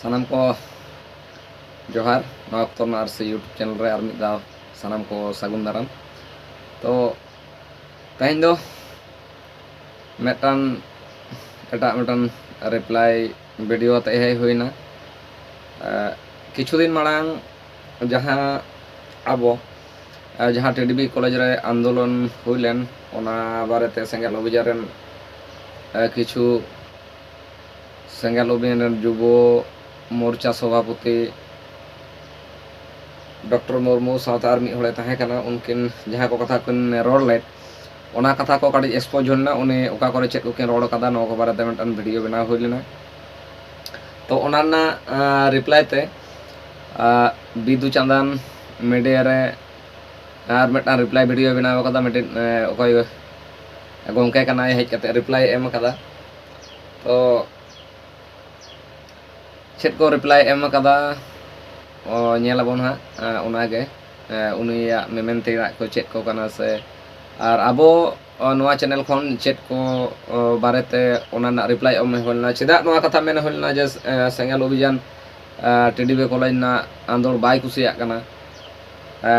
ᱥᱟᱱᱟᱢ ᱠᱚ ᱡᱚᱦᱟᱨ ᱱᱚᱣᱟ ᱚᱠᱛᱚ ᱨᱮᱱᱟᱜ ᱟᱨ ᱥᱮ ᱤᱭᱩᱴᱩᱵᱽ ᱪᱮᱱᱮᱞ ᱨᱮ ᱟᱨ ᱢᱤᱫ ᱫᱷᱟᱣ ᱥᱟᱱᱟᱢ ᱠᱚ ᱥᱟᱹᱜᱩᱱ ᱫᱟᱨᱟᱢ ᱛᱚ ᱛᱮᱦᱮᱧ ᱫᱚ ᱢᱤᱫᱴᱟᱱ ᱮᱴᱟᱜ ᱢᱤᱫᱴᱟᱱ ᱨᱤᱯᱞᱟᱭ ᱵᱷᱤᱰᱤᱭᱳ ᱟᱛᱮ ᱦᱮᱡ ᱦᱩᱭᱱᱟ ᱮᱸ ᱠᱤᱪᱷᱩ ᱫᱤᱱ ᱢᱟᱲᱟᱝ ᱡᱟᱦᱟᱸ ᱟᱵᱚ ᱮᱸ ᱡᱟᱦᱟᱸ ᱴᱤᱰᱤᱵি ᱠᱚᱞᱮᱡᱽ ᱨᱮ ᱟᱱᱫᱳᱞᱚᱱ ᱦᱩᱭ ᱞᱮᱱ ᱚᱱᱟ ᱵᱟᱨᱮᱛᱮ ᱥᱮᱸᱜᱮᱞ ᱚᱵᱷᱤᱡᱟᱱ ᱨᱮᱱ ᱮᱸ ᱠᱤᱪᱷᱩ ᱥᱮᱸᱜᱮᱞ অভিযান ᱨᱮᱱ যুব मोर्चा सभापति डॉक्टर मुर्मू सातार मिले उनकिन जहाँ को कथा किन रोड लेट। ओना कथा को कटी एक्सपोज होना, उन्हें ओका करे चेक उकिन रोड कदा बारे में मेंटन वीडियो बना हो लेना। तो उनाना रिप्लाई ते बीदू चंदन मीडिया रिप्लाई वीडियो बना हो रिप्लाई एम कदा। तो ᱪᱮᱫ ᱠᱚ ᱨᱤᱯᱞᱟᱭ ᱮᱢ ᱟᱠᱟᱫᱟ ᱧᱮᱞᱟᱵᱚᱱ ᱦᱟᱸᱜ ᱚᱱᱟᱜᱮ ᱩᱱᱤᱭᱟᱜ ᱢᱮᱢᱮᱱ ᱛᱮᱱᱟᱜ ᱠᱚ ᱪᱮᱫ ᱠᱚ ᱠᱟᱱᱟ ᱥᱮ ᱟᱨ ᱟᱵᱚ ᱱᱚᱣᱟ ᱪᱮᱱᱮᱞ ᱠᱷᱚᱱ ᱪᱮᱫ ᱠᱚ ᱵᱟᱨᱮᱛᱮ ᱚᱱᱟ ᱨᱮᱱᱟᱜ ᱨᱤᱯᱞᱟᱭ ᱮᱢ ᱦᱩᱭ ᱞᱮᱱᱟ ᱪᱮᱫᱟᱜ ᱱᱚᱣᱟ ᱠᱟᱛᱷᱟ ᱢᱮᱱ ᱦᱩᱭ ᱞᱮᱱᱟ ᱡᱮ ᱥᱮᱸᱜᱮᱞ ᱚᱵᱷᱤᱡᱟᱱ ᱴᱤᱰᱤᱵᱤ ᱠᱚᱞᱮᱡᱽ ᱨᱮᱱᱟᱜ ᱟᱸᱫᱳᱲ ᱵᱟᱭ ᱠᱩᱥᱤᱭᱟᱜ ᱠᱟᱱᱟ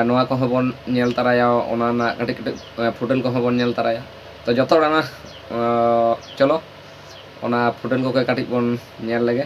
ᱱᱚᱣᱟ ᱠᱚᱦᱚᱸ ᱵᱚᱱ ᱧᱮᱞ ᱛᱟᱨᱟᱭᱟ ᱚᱱᱟ ᱨᱮᱱᱟᱜ ᱠᱟᱹᱴᱤᱡ ᱠᱟᱹᱴᱤᱡ ᱯᱷᱩᱴᱮᱞ ᱠᱚᱦᱚᱸ ᱵᱚᱱ ᱧᱮᱞ ᱛᱟᱨᱟᱭᱟ ᱛᱚ ᱡᱚᱛᱚ ᱦᱚᱲ ᱚᱱᱟ ᱪᱚᱞᱚ ᱚᱱᱟ ᱯᱷᱩᱴᱮᱞ ᱠᱚᱜᱮ ᱠᱟᱹᱴᱤᱡ ᱵᱚᱱ ᱧᱮᱞ ᱞᱮᱜᱮ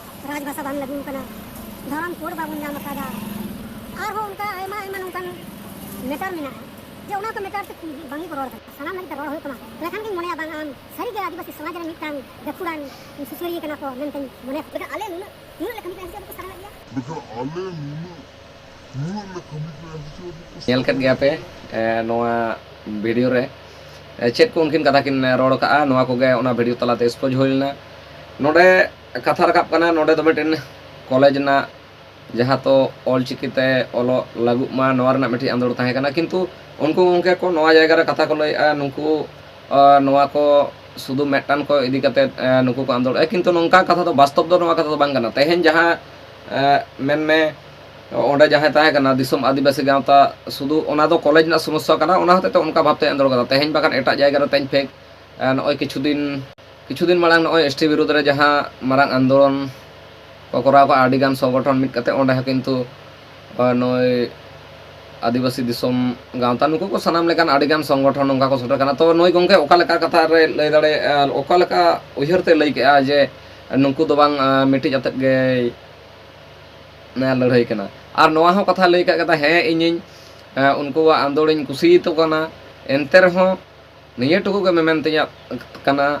ᱨᱟᱡᱽᱵᱷᱟᱥᱟ ᱵᱟᱝ ᱞᱟᱹᱜᱩ ᱟᱠᱟᱱᱟ ᱫᱷᱚᱨᱚᱢ ᱠᱳᱰ ᱵᱟᱵᱚᱱ ᱧᱟᱢ ᱟᱠᱟᱫᱟ ᱟᱨᱦᱚᱸ ᱚᱱᱠᱟ ᱟᱭᱢᱟ ᱟᱭᱢᱟ ᱱᱚᱝᱠᱟᱱ ᱢᱮᱴᱟᱨ ᱢᱮᱱᱟᱜᱼᱟ ᱡᱮ ᱚᱱᱟ ᱠᱚ ᱢᱮᱴᱟᱨ ᱵᱟᱝ ᱨᱚᱲ ᱠᱟᱱᱟ ᱥᱟᱱᱟᱢ ᱞᱟᱹᱜᱤᱫ ᱨᱚᱲ ᱦᱩᱭᱩᱜ ᱠᱟᱱᱟ ᱞᱮᱠᱷᱟᱱ ᱜᱤᱧ ᱢᱚᱱᱮᱭᱟ ᱵᱟᱝ ᱟᱢ ᱥᱚᱢᱟᱡᱽ ᱨᱮ ᱢᱤᱫᱴᱟᱝ ᱜᱟᱹᱠᱷᱩᱲᱟᱱ ᱥᱩᱥᱟᱹᱨᱤᱭᱟᱹ ᱠᱟᱱᱟ ᱠᱚ ᱢᱮᱱᱛᱮᱧ ᱢᱚᱱᱮᱭᱟ ᱟᱞᱮ ᱱᱩᱱᱟᱹᱜ ᱱᱩᱱᱟᱹᱜ ᱞᱮ ᱠᱟᱹᱢᱤ ᱠᱟᱱᱟ ᱪᱮᱫ ᱠᱚ ᱧᱮᱞ ᱠᱟᱫ ᱜᱮᱭᱟ ᱱᱚᱣᱟ ᱵᱷᱤᱰᱤᱭᱳ ᱨᱮ ᱪᱮᱫ ᱠᱚ ᱩᱱᱠᱤᱱ ᱠᱟᱛᱷᱟ ᱠᱤᱱ ᱨᱚᱲ ᱠᱟᱜᱼᱟ ᱱᱚᱣᱟ ᱠᱚᱜᱮ ᱚᱱᱟ ᱵᱷᱤᱰᱤᱭᱳ ᱛᱟᱞᱟᱛᱮ ᱥᱯᱚᱡ ᱦᱩᱭ ᱞᱮᱱᱟ ᱱᱚᱰᱮ ᱠᱟᱛᱷᱟ ᱨᱟᱠᱟᱵ ᱠᱟᱱᱟ ᱱᱚᱰᱮ ᱫᱚ ᱢᱤᱫᱴᱮᱱ ᱠᱚᱞᱮᱡᱽ ᱨᱮᱱᱟᱜ ᱡᱟᱦᱟᱸ ᱛᱚ ᱚᱞᱪᱤᱠᱤᱛᱮ ᱚᱞᱚᱜ ᱞᱟᱹᱜᱩᱜ ᱢᱟ ᱱᱚᱣᱟ ᱨᱮᱱᱟᱜ ᱢᱤᱫᱴᱤᱡ ᱟᱸᱫᱳᱲ ᱛᱟᱦᱮᱸ ᱠᱟᱱᱟ ᱠᱤᱱᱛᱩ ᱩᱱᱠᱩ ᱜᱚᱝᱠᱮ ᱠᱚ ᱱᱚᱣᱟ ᱡᱟᱭᱜᱟ ᱨᱮ ᱠᱟᱛᱷᱟ ᱠᱚ ᱞᱟᱹᱭᱮᱜᱼᱟ ᱱᱩᱠᱩ ᱱᱚᱣᱟ ᱠᱚ শুধু ᱢᱤᱫᱴᱟᱱ ᱠᱚ ᱤᱫᱤ ᱠᱟᱛᱮ ᱱᱩᱠᱩ ᱠᱚ ᱟᱸᱫᱳᱲᱮᱜᱼᱟ ᱠᱤᱱᱛᱩ ᱱᱚᱝᱠᱟ ᱠᱟᱛᱷᱟ ᱫᱚ ᱵᱟᱥᱛᱚᱵ ᱫᱚ ᱱᱚᱣᱟ ᱠᱟᱛᱷᱟ ᱫᱚ ᱵᱟᱝ ᱠᱟᱱᱟ ᱛᱮᱦᱮᱧ ᱡᱟᱦᱟᱸ ᱢᱮᱱᱢᱮ ᱚᱸᱰᱮ ᱡᱟᱦᱟᱸᱭ ᱛᱟᱦᱮᱸ ᱠᱟᱱᱟ ᱫᱤᱥᱚᱢ ᱟᱹᱫᱤᱵᱟᱹᱥᱤ ᱜᱟᱶᱛᱟ ᱥᱩᱫᱷᱩ ᱚᱱᱟ ᱫᱚ ᱠᱚᱞᱮᱡᱽ ᱨᱮᱱᱟᱜ ᱥᱚᱢᱚᱥᱥᱟ ᱠᱟᱱᱟ ᱚᱱᱟ ᱦᱚᱛᱮᱡ ᱛᱮ ᱚᱱᱠᱟ ᱵᱷᱟᱵᱛᱮ ᱟᱸᱫᱳᱲ ᱠᱟᱫᱟ ᱛᱮᱦᱮᱧ ᱵᱟᱠᱷᱟᱱ ᱮᱴᱟᱜ ᱡᱟᱭᱜᱟ ᱨᱮ ᱛᱮᱦᱮᱧ ᱯᱷᱮᱠ ᱱᱚᱜᱼᱚᱭ ᱠᱤᱪᱷᱩ ᱫᱤᱱ ᱠᱤᱪᱷᱩ ᱫᱤᱱ ᱢᱟᱲᱟᱝ ᱱᱚᱜᱼᱚᱭ ᱮᱥᱴᱤ ᱵᱤᱨᱩᱫᱽ ᱨᱮ ᱡᱟᱦᱟᱸ ᱢᱟᱨᱟᱝ ᱟᱱᱫᱳᱞᱚᱱ ᱠᱚ ᱠᱚᱨᱟᱣ ᱠᱟᱜᱼᱟ ᱟᱹᱰᱤᱜᱟᱱ ᱥᱚᱝᱜᱚᱴᱷᱚᱱ ᱢᱤᱫ ᱠᱟᱛᱮ ᱚᱸᱰᱮ ᱦᱚᱸ ᱠᱤᱱᱛᱩ ᱱᱚᱜᱼᱚᱭ ᱟᱹᱫᱤᱵᱟᱹᱥᱤ ᱫᱤᱥᱚᱢ ᱜᱟᱶᱛᱟ ᱱᱩᱠᱩ ko ᱥᱟᱱᱟᱢ ᱞᱮᱠᱟᱱ ᱟᱹᱰᱤᱜᱟᱱ ᱥᱚᱝᱜᱚᱴᱷᱚᱱ ᱱᱚᱝᱠᱟ ᱠᱚ ᱥᱮᱴᱮᱨ ᱠᱟᱱᱟ ᱛᱚ ᱱᱩᱭ ᱜᱚᱝᱠᱮ ᱚᱠᱟ ᱞᱮᱠᱟ ᱠᱟᱛᱷᱟ ᱨᱮ ᱞᱟᱹᱭ ᱫᱟᱲᱮᱭᱟᱜᱼᱟ ᱚᱠᱟ ᱞᱮᱠᱟ ᱩᱭᱦᱟᱹᱨ ᱛᱮ ᱞᱟᱹᱭ ᱠᱮᱜᱼᱟ ᱡᱮ ᱱᱩᱠᱩ ᱫᱚ ᱵᱟᱝ ᱢᱤᱫᱴᱤᱡ ᱟᱛᱮᱫ ᱜᱮ ᱞᱟᱹᱲᱦᱟᱹᱭ ᱠᱟᱱᱟ ᱟᱨ ᱱᱚᱣᱟ ᱦᱚᱸ ᱠᱟᱛᱷᱟ ᱞᱟᱹᱭ ᱠᱟᱜ ᱠᱟᱛᱷᱟ ᱦᱮᱸ ᱤᱧᱤᱧ ᱩᱱᱠᱩᱣᱟᱜ ᱟᱸᱫᱳᱲᱤᱧ ᱠᱩᱥᱤᱭᱟᱛᱚ ᱠᱟᱱᱟ ᱮᱱᱛᱮ ᱨᱮᱦᱚᱸ ᱱᱤᱭᱟᱹ ᱴᱩᱠᱩ ᱜᱮ ᱢᱮᱢᱮᱱ ᱛᱤᱧᱟᱹᱜ ᱠᱟᱱᱟ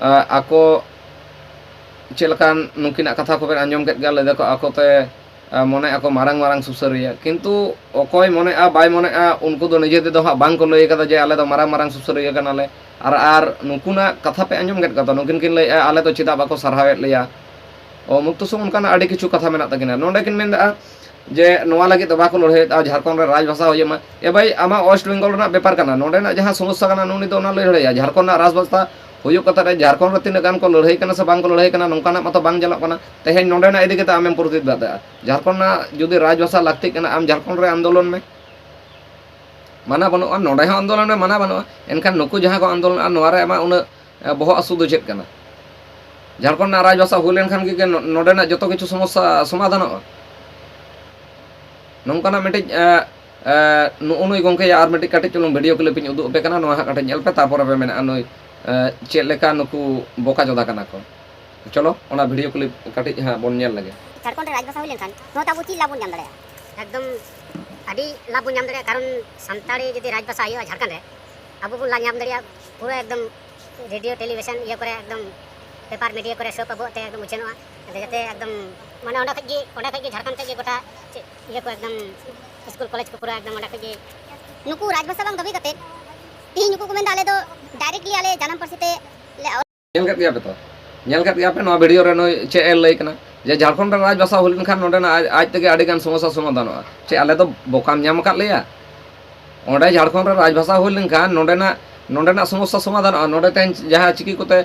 ᱟᱠᱚ ᱪᱮᱫ ᱞᱮᱠᱟᱱ ᱱᱩᱠᱤᱱᱟᱜ ᱠᱟᱛᱷᱟ ᱠᱚᱵᱮᱱ ᱟᱸᱡᱚᱢ ᱠᱮᱫ ᱜᱮᱭᱟ ᱞᱟᱹᱭ ᱫᱟᱠᱚ ᱟᱠᱚᱛᱮ ᱢᱚᱱᱮ ᱟᱠᱚ ᱢᱟᱨᱟᱝ ᱢᱟᱨᱟᱝ ᱥᱩᱥᱟᱹᱨᱤᱭᱟᱹ ᱠᱤᱱᱛᱩ ᱚᱠᱚᱭ ᱢᱚᱱᱮᱜᱼᱟ ᱵᱟᱭ ᱢᱚᱱᱮᱜᱼᱟ ᱩᱱᱠᱩ ᱫᱚ ᱱᱤᱡᱮ ᱛᱮᱫᱚ ᱦᱟᱸᱜ ᱵᱟᱝᱠᱚ ᱞᱟᱹᱭ ᱠᱟᱫᱟ ᱡᱮ ᱟᱞᱮ ᱫᱚ ᱢᱟᱨᱟᱝ ᱢᱟᱨᱟᱝ ᱥᱩᱥᱟᱹᱨᱤᱭᱟᱹ ᱠᱟᱱᱟᱞᱮ ᱟᱨ ᱟᱨ ᱱᱩᱠᱩᱱᱟᱜ ᱠᱟᱛᱷᱟ ᱯᱮ ᱟᱸᱡᱚᱢ ᱠᱮᱫ ᱠᱟᱛᱷᱟ ᱱᱩᱠᱤᱱ ᱠᱤᱱ ᱞᱟᱹᱭᱮᱜᱼᱟ ᱟᱞᱮ ᱫᱚ ᱪᱮᱫᱟᱜ ᱵᱟᱠᱚ ᱥᱟᱨᱦᱟᱣᱮᱫ ᱞᱮᱭᱟ ᱚ ᱢᱩᱠᱛᱚᱥᱚᱢ ᱚᱱᱠᱟᱱᱟᱜ ᱟᱹᱰᱤ ᱠᱤᱪᱷᱩ ᱠᱟᱛᱷᱟ ᱢᱮᱱᱟᱜ ᱛᱟᱹᱠᱤᱱᱟ ᱱᱚᱰᱮ ᱠᱤᱱ ᱢᱮᱱᱫᱟ ᱡᱮ ᱱᱚᱣᱟ ᱞᱟᱹᱜᱤᱫ ᱫᱚ ᱵᱟᱠᱚ ᱞᱟᱹᱲᱦᱟᱹᱭᱮᱫᱟ ᱡᱷᱟᱲᱠᱷᱚᱸᱰ ᱨᱮ ᱨᱟᱡᱽ ᱵᱷᱟᱥᱟ ᱦᱩᱭᱩᱜ ᱢᱟ ᱮ ᱵᱷᱟᱭ ᱟᱢᱟᱜ ᱳᱭᱮᱥᱴ ᱵᱮᱝᱜᱚᱞ ᱨᱮᱱᱟᱜ ᱵᱮᱯᱟᱨ ᱠᱟᱱᱟ ᱱᱚᱰᱮᱱᱟᱜ ᱡᱟᱦᱟᱸ ᱥᱚᱢᱚᱥᱥᱟ ᱠᱟᱱᱟ ᱩᱱᱤ ᱫᱚ ᱚᱱᱟ ᱞᱟᱹᱲᱦᱟᱹᱭᱟ ᱡᱷᱟᱲᱠᱷᱚᱸᱰ ᱨᱮᱱᱟᱜ ᱨᱟᱡᱽ ᱵᱷᱟᱥᱟ ᱦᱩᱭᱩᱜ ᱠᱟᱛᱷᱟ ᱨᱮ ᱡᱷᱟᱲᱠᱷᱚᱸᱰ ᱨᱮ ᱛᱤᱱᱟᱹᱜ ᱜᱟᱱ ᱠᱚ ᱞᱟᱹᱲᱦᱟᱹᱭ ᱠᱟᱱᱟ ᱥᱮ ᱵᱟᱝ ᱠᱚ ᱞᱟᱹᱲᱦᱟᱹᱭ ᱠᱟᱱᱟ ᱱᱚᱝᱠᱟᱱᱟᱜ ᱢᱟᱛᱚ ᱵᱟᱝ ᱪᱟᱞᱟᱜ ᱠᱟᱱᱟ ᱛᱮᱦᱮᱧ ᱱᱚᱸᱰᱮᱱᱟᱜ ᱤᱫᱤ ᱠᱟᱛᱮ ᱟᱢᱮᱢ ᱯᱨᱚᱛᱤᱵᱟᱫᱟ ᱡᱷᱟᱲᱠᱷᱚᱸᱰ ᱨᱮᱱᱟᱜ ᱡᱩᱫᱤ ᱨᱟᱡᱽ ᱵᱷᱟᱥᱟ ᱞᱟᱹᱠᱛᱤᱜ ᱠᱟᱱᱟ ᱟᱢ ᱡᱷᱟᱲᱠᱷᱚᱸᱰ ᱨᱮ ᱟᱱᱫᱳᱞᱚᱱ ᱢᱮ ᱢᱟᱱᱟ ᱵᱟᱹᱱᱩᱜᱼᱟ ᱱᱚᱸᱰᱮ ᱦᱚᱸ ᱟᱱᱫᱳᱞᱚᱱ ᱨᱮ ᱢᱟᱱᱟ ᱵᱟᱹᱱᱩᱜᱼᱟ ᱮᱱᱠᱷᱟᱱ ᱱᱩᱠᱩ ᱡᱟᱦᱟᱸ ᱠᱚ ᱟᱱᱫᱳᱞᱚᱱᱼᱟ ᱱᱚᱣᱟ ᱨᱮ ᱟᱢᱟᱜ ᱩᱱᱟᱹᱜ ᱵᱚᱦᱚᱜ ᱦᱟᱹᱥᱩ ᱫᱚ ᱪᱮᱫ ᱠᱟᱱᱟ ᱡᱷᱟᱲᱠᱷᱚᱸᱰ ᱨᱮᱱᱟᱜ ᱨᱟᱡᱽ ᱵᱷᱟᱥᱟ ᱦᱩᱭ ᱞᱮᱱᱠᱷᱟᱱ ᱜᱮ ᱱᱚᱸᱰᱮᱱᱟᱜ ᱡᱚᱛᱚ ᱠᱤᱪᱷᱩ ᱥᱚᱢᱚᱥᱥᱟ ᱥᱚᱢᱟᱫᱷᱟᱱᱚᱜᱼᱟ ᱱᱚᱝᱠᱟᱱᱟᱜ ᱢᱤᱫᱴᱤᱡ ᱱᱩᱭ ᱜᱚᱝᱠᱮ ᱟᱨ ᱢᱤᱫᱴᱤᱡ ᱠᱟᱹᱴᱤᱡ ᱪᱩᱞᱩᱝ ᱵᱷᱤᱰᱤᱭᱳ ᱠᱞᱤᱯ ᱤᱧ ᱩᱫᱩᱜ ᱟᱯᱮ ᱠᱟᱱᱟ ᱱᱚᱣᱟ ᱦᱟᱸᱜ ᱠᱟᱹᱴᱤᱡ ᱧᱮᱞ ᱯᱮ ᱛᱟᱨᱯᱚᱨᱮ ᱯᱮ ᱢᱮᱱᱟᱜᱼᱟ ᱱᱩᱭ ᱪᱮᱫ ᱞᱮᱠᱟ ᱱᱩᱠᱩ ᱵᱚᱠᱟ ᱡᱚᱫᱟ ᱠᱟᱱᱟ ᱠᱚ ᱪᱚᱞᱚ ᱚᱱᱟ ᱵᱷᱤᱰᱤᱭᱳ ᱠᱞᱤᱯ ᱠᱟᱹᱴᱤᱡ ᱦᱟᱸᱜ ᱵᱚᱱ ᱧᱮᱞ ᱞᱮᱜᱮ ᱡᱷᱟᱲᱠᱷᱚᱸᱰ ᱨᱮ ᱨᱟᱡᱽᱵᱷᱟᱥᱟ ᱦᱩᱭ ᱞᱮᱱᱠᱷᱟᱱ ᱱᱚᱣᱟ ᱟᱵᱚ ᱪᱮᱫ ᱞᱟᱵ ᱵᱚᱱ ᱧᱟᱢ ᱫᱟᱲᱮᱭᱟᱜᱼᱟ ᱮᱠᱫᱚᱢ ᱟᱹᱰᱤ ᱞᱟᱵ ᱵᱚᱱ ᱧᱟᱢ ᱫᱟᱲᱮᱭᱟᱜᱼᱟ ᱠᱟᱨᱚᱱ ᱥᱟᱱᱛᱟᱲᱤ ᱡᱩᱫᱤ ᱨᱟᱡᱽᱵᱷᱟᱥᱟ ᱦᱩᱭᱩᱜᱼᱟ ᱡᱷᱟᱲᱠᱷᱚᱸᱰ ᱨᱮ ᱟᱵᱚ ᱵᱚᱱ ᱞᱟ ᱧᱟᱢ ᱫᱟᱲᱮᱭᱟᱜᱼᱟ ᱯᱩᱨᱟᱹ ᱮᱠᱫᱚᱢ ᱨᱮᱰᱤᱭᱳ ᱴᱮᱞᱤᱵᱷᱤᱥᱚᱱ ᱤᱭᱟᱹ ᱠᱚᱨᱮ ᱮᱠᱫᱚᱢ ᱯᱮᱯᱟᱨ ᱢᱤᱰᱤᱭᱟ ᱠᱚᱨᱮ ᱥᱚᱵ ᱟᱵᱚᱣᱟᱜ ᱛᱮ ᱮᱠᱫᱚম ᱩᱪᱷᱟᱹᱱᱚᱜᱼᱟ ᱡᱟᱛᱮ ᱮᱠᱫᱚᱢ ᱢᱟᱱᱮ ᱚᱸᱰᱮ ᱠᱷᱚᱡ ᱜᱮ ᱚᱸᱰᱮ ᱠᱷᱚᱡ ᱜᱮ ᱡᱷᱟᱲᱠᱷᱚᱸᱰ ᱠᱷᱚᱡ ᱜᱮ ᱜᱚᱴᱟ ᱤᱭᱟᱹ ᱠᱚ ᱮᱠᱫᱚᱢ ᱥᱠᱩᱞ ᱠᱚᱞᱮᱡᱽ ᱠᱚ ᱯᱩᱨᱟᱹ ᱮᱠᱫᱚᱢ ᱚᱸᱰᱮ ᱠᱷᱚᱡ ᱜᱮ ᱱᱩᱠᱩ ᱨᱟᱡᱽᱵᱷᱟᱥᱟ ᱵᱟᱝ ᱫᱟᱹᱵᱤ ᱠᱟᱛᱮᱫ ᱟᱞᱮ ᱫᱚ ᱛᱚ ᱧᱮᱞ ᱱᱚᱣᱟ ᱨᱮ ᱱᱩᱭ ᱪᱮᱫ ᱮ ᱞᱟᱹᱭ ᱠᱟᱱᱟ ᱡᱮ ᱡᱷᱟᱲᱠᱷᱚᱸᱰ ᱨᱟᱡᱽ ᱵᱷᱟᱥᱟ ᱦᱩᱭ ᱞᱮᱱᱠᱷᱟᱱ ᱟᱡ ᱛᱮᱜᱮ ᱟᱹᱰᱤᱜᱟᱱ ᱥᱚᱢᱚᱥᱥᱟ ᱥᱚᱢᱟᱫᱷᱟᱱᱚᱜᱼᱟ ᱪᱮᱫ ᱟᱞᱮ ᱫᱚ ᱧᱟᱢ ᱟᱠᱟᱫ ᱞᱮᱭᱟ ᱚᱸᱰᱮ ᱡᱷᱟᱲᱠᱷᱚᱸᱰ ᱨᱮ ᱨᱟᱡᱽ ᱵᱷᱟᱥᱟ ᱦᱩᱭ ᱞᱮᱱᱠᱷᱟᱱ ᱱᱚᱸᱰᱮᱱᱟᱜ ᱱᱚᱸᱰᱮᱱᱟᱜ ᱥᱚᱢᱚᱥᱥᱟ ᱥᱚᱢᱟᱫᱷᱟᱱᱚᱜᱼᱟ ᱡᱟᱦᱟᱸ ᱪᱤᱠᱤ ᱠᱚᱛᱮ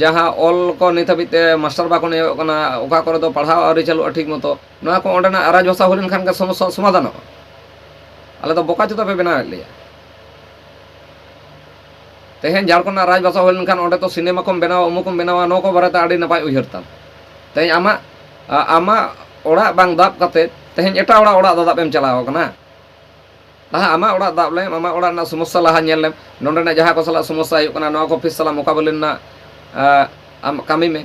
ᱡᱟᱦᱟᱸ ᱚᱞ ᱠᱚ ᱱᱤᱛ ᱦᱟᱹᱵᱤᱡ ᱛᱮ ᱢᱟᱥᱴᱟᱨ ᱵᱟᱠᱚ ᱠᱟᱱᱟ ᱚᱠᱟ ᱠᱚᱨᱮ ᱫᱚ ᱯᱟᱲᱦᱟᱣ ᱪᱟᱹᱞᱩᱜᱼᱟ ᱴᱷᱤᱠ ᱢᱚᱛᱚ ᱱᱚᱣᱟ ᱠᱚ ᱚᱸᱰᱮᱱᱟᱜ ᱨᱟᱡᱽ ᱵᱷᱟᱥᱟ ᱦᱩᱭ ᱞᱮᱱᱠᱷᱟᱱ ᱥᱚᱢᱚᱥᱥᱟ ᱥᱚᱢᱟᱫᱷᱟᱱᱚᱜᱼᱟ ᱟᱞᱮ ᱫᱚ ᱵᱚᱠᱟ ᱪᱮᱫᱟᱜ ᱯᱮ ᱵᱮᱱᱟᱣᱮᱫ ᱞᱮᱭᱟ तेहन झारखंड राजभाषा हो लेखान अंत तो सिनेमा को बनावा उमुक बनावा, नौ को बारे में नपाय उहर ते दाब करते तेहन एट दाब एम चलावना लहा आम दाब लेम, आम समस्या लहालेम ना जहाँ को सला समस्या हूँ ना को फिस सला मोकबलना कमी में।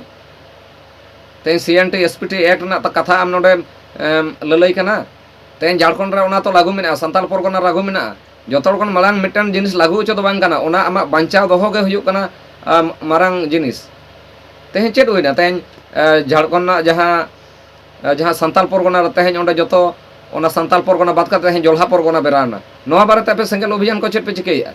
तेहन C N T S P T act ना तो कथा आम नोम लल तेहन झारखंड तो लागू मे सानाल परगना लागू मेरा ᱡᱚᱛᱚ ᱦᱚᱲ ᱠᱷᱚᱱ ᱢᱟᱲᱟᱝ ᱢᱤᱫᱴᱟᱝ ᱡᱤᱱᱤᱥ ᱞᱟᱹᱜᱩ ᱦᱚᱪᱚ ᱫᱚ ᱵᱟᱝ ᱠᱟᱱᱟ ᱚᱱᱟ ᱟᱢᱟᱜ ᱵᱟᱧᱪᱟᱣ ᱫᱚᱦᱚ ᱜᱮ ᱦᱩᱭᱩᱜ ᱠᱟᱱᱟ ᱟᱢ, ᱢᱟᱨᱟᱝ ᱡᱤᱱᱤᱥ ᱛᱮᱦᱮᱧ ᱪᱮᱫ ᱦᱩᱭᱱᱟ ᱛᱮᱦᱮᱧ ᱟ, ᱡᱷᱟᱲᱠᱷᱚᱸᱰ ᱨᱮᱱᱟᱜ ᱡᱟᱦᱟᱸ ᱟ, ᱡᱟᱦᱟᱸ ᱥᱟᱱᱛᱟᱞ ᱯᱚᱨᱜᱚᱱᱟ ᱨᱮ ᱛᱮᱦᱮᱧ ᱚᱸᱰᱮ ᱡᱚᱛᱚ ᱚᱱᱟ ᱥᱟᱱᱛᱟᱞ ᱯᱚᱨᱜᱚᱱᱟ ᱵᱟᱫ ᱠᱟᱛᱮ ᱛᱮᱦᱮᱧ ᱡᱚᱞᱦᱟ ᱯᱚᱨᱜᱚᱱᱟ ᱵᱮᱱᱟᱣᱱᱟ ᱱᱚᱣᱟ ᱵᱟᱨᱮᱛᱮ ᱟᱯᱮ ᱥᱮᱸᱜᱮᱞ ᱚᱵᱷᱤᱡᱟᱱ ᱠᱚ ᱪᱮᱫ ᱯᱮ ᱪᱤᱠᱟᱹᱭᱮᱫᱼᱟ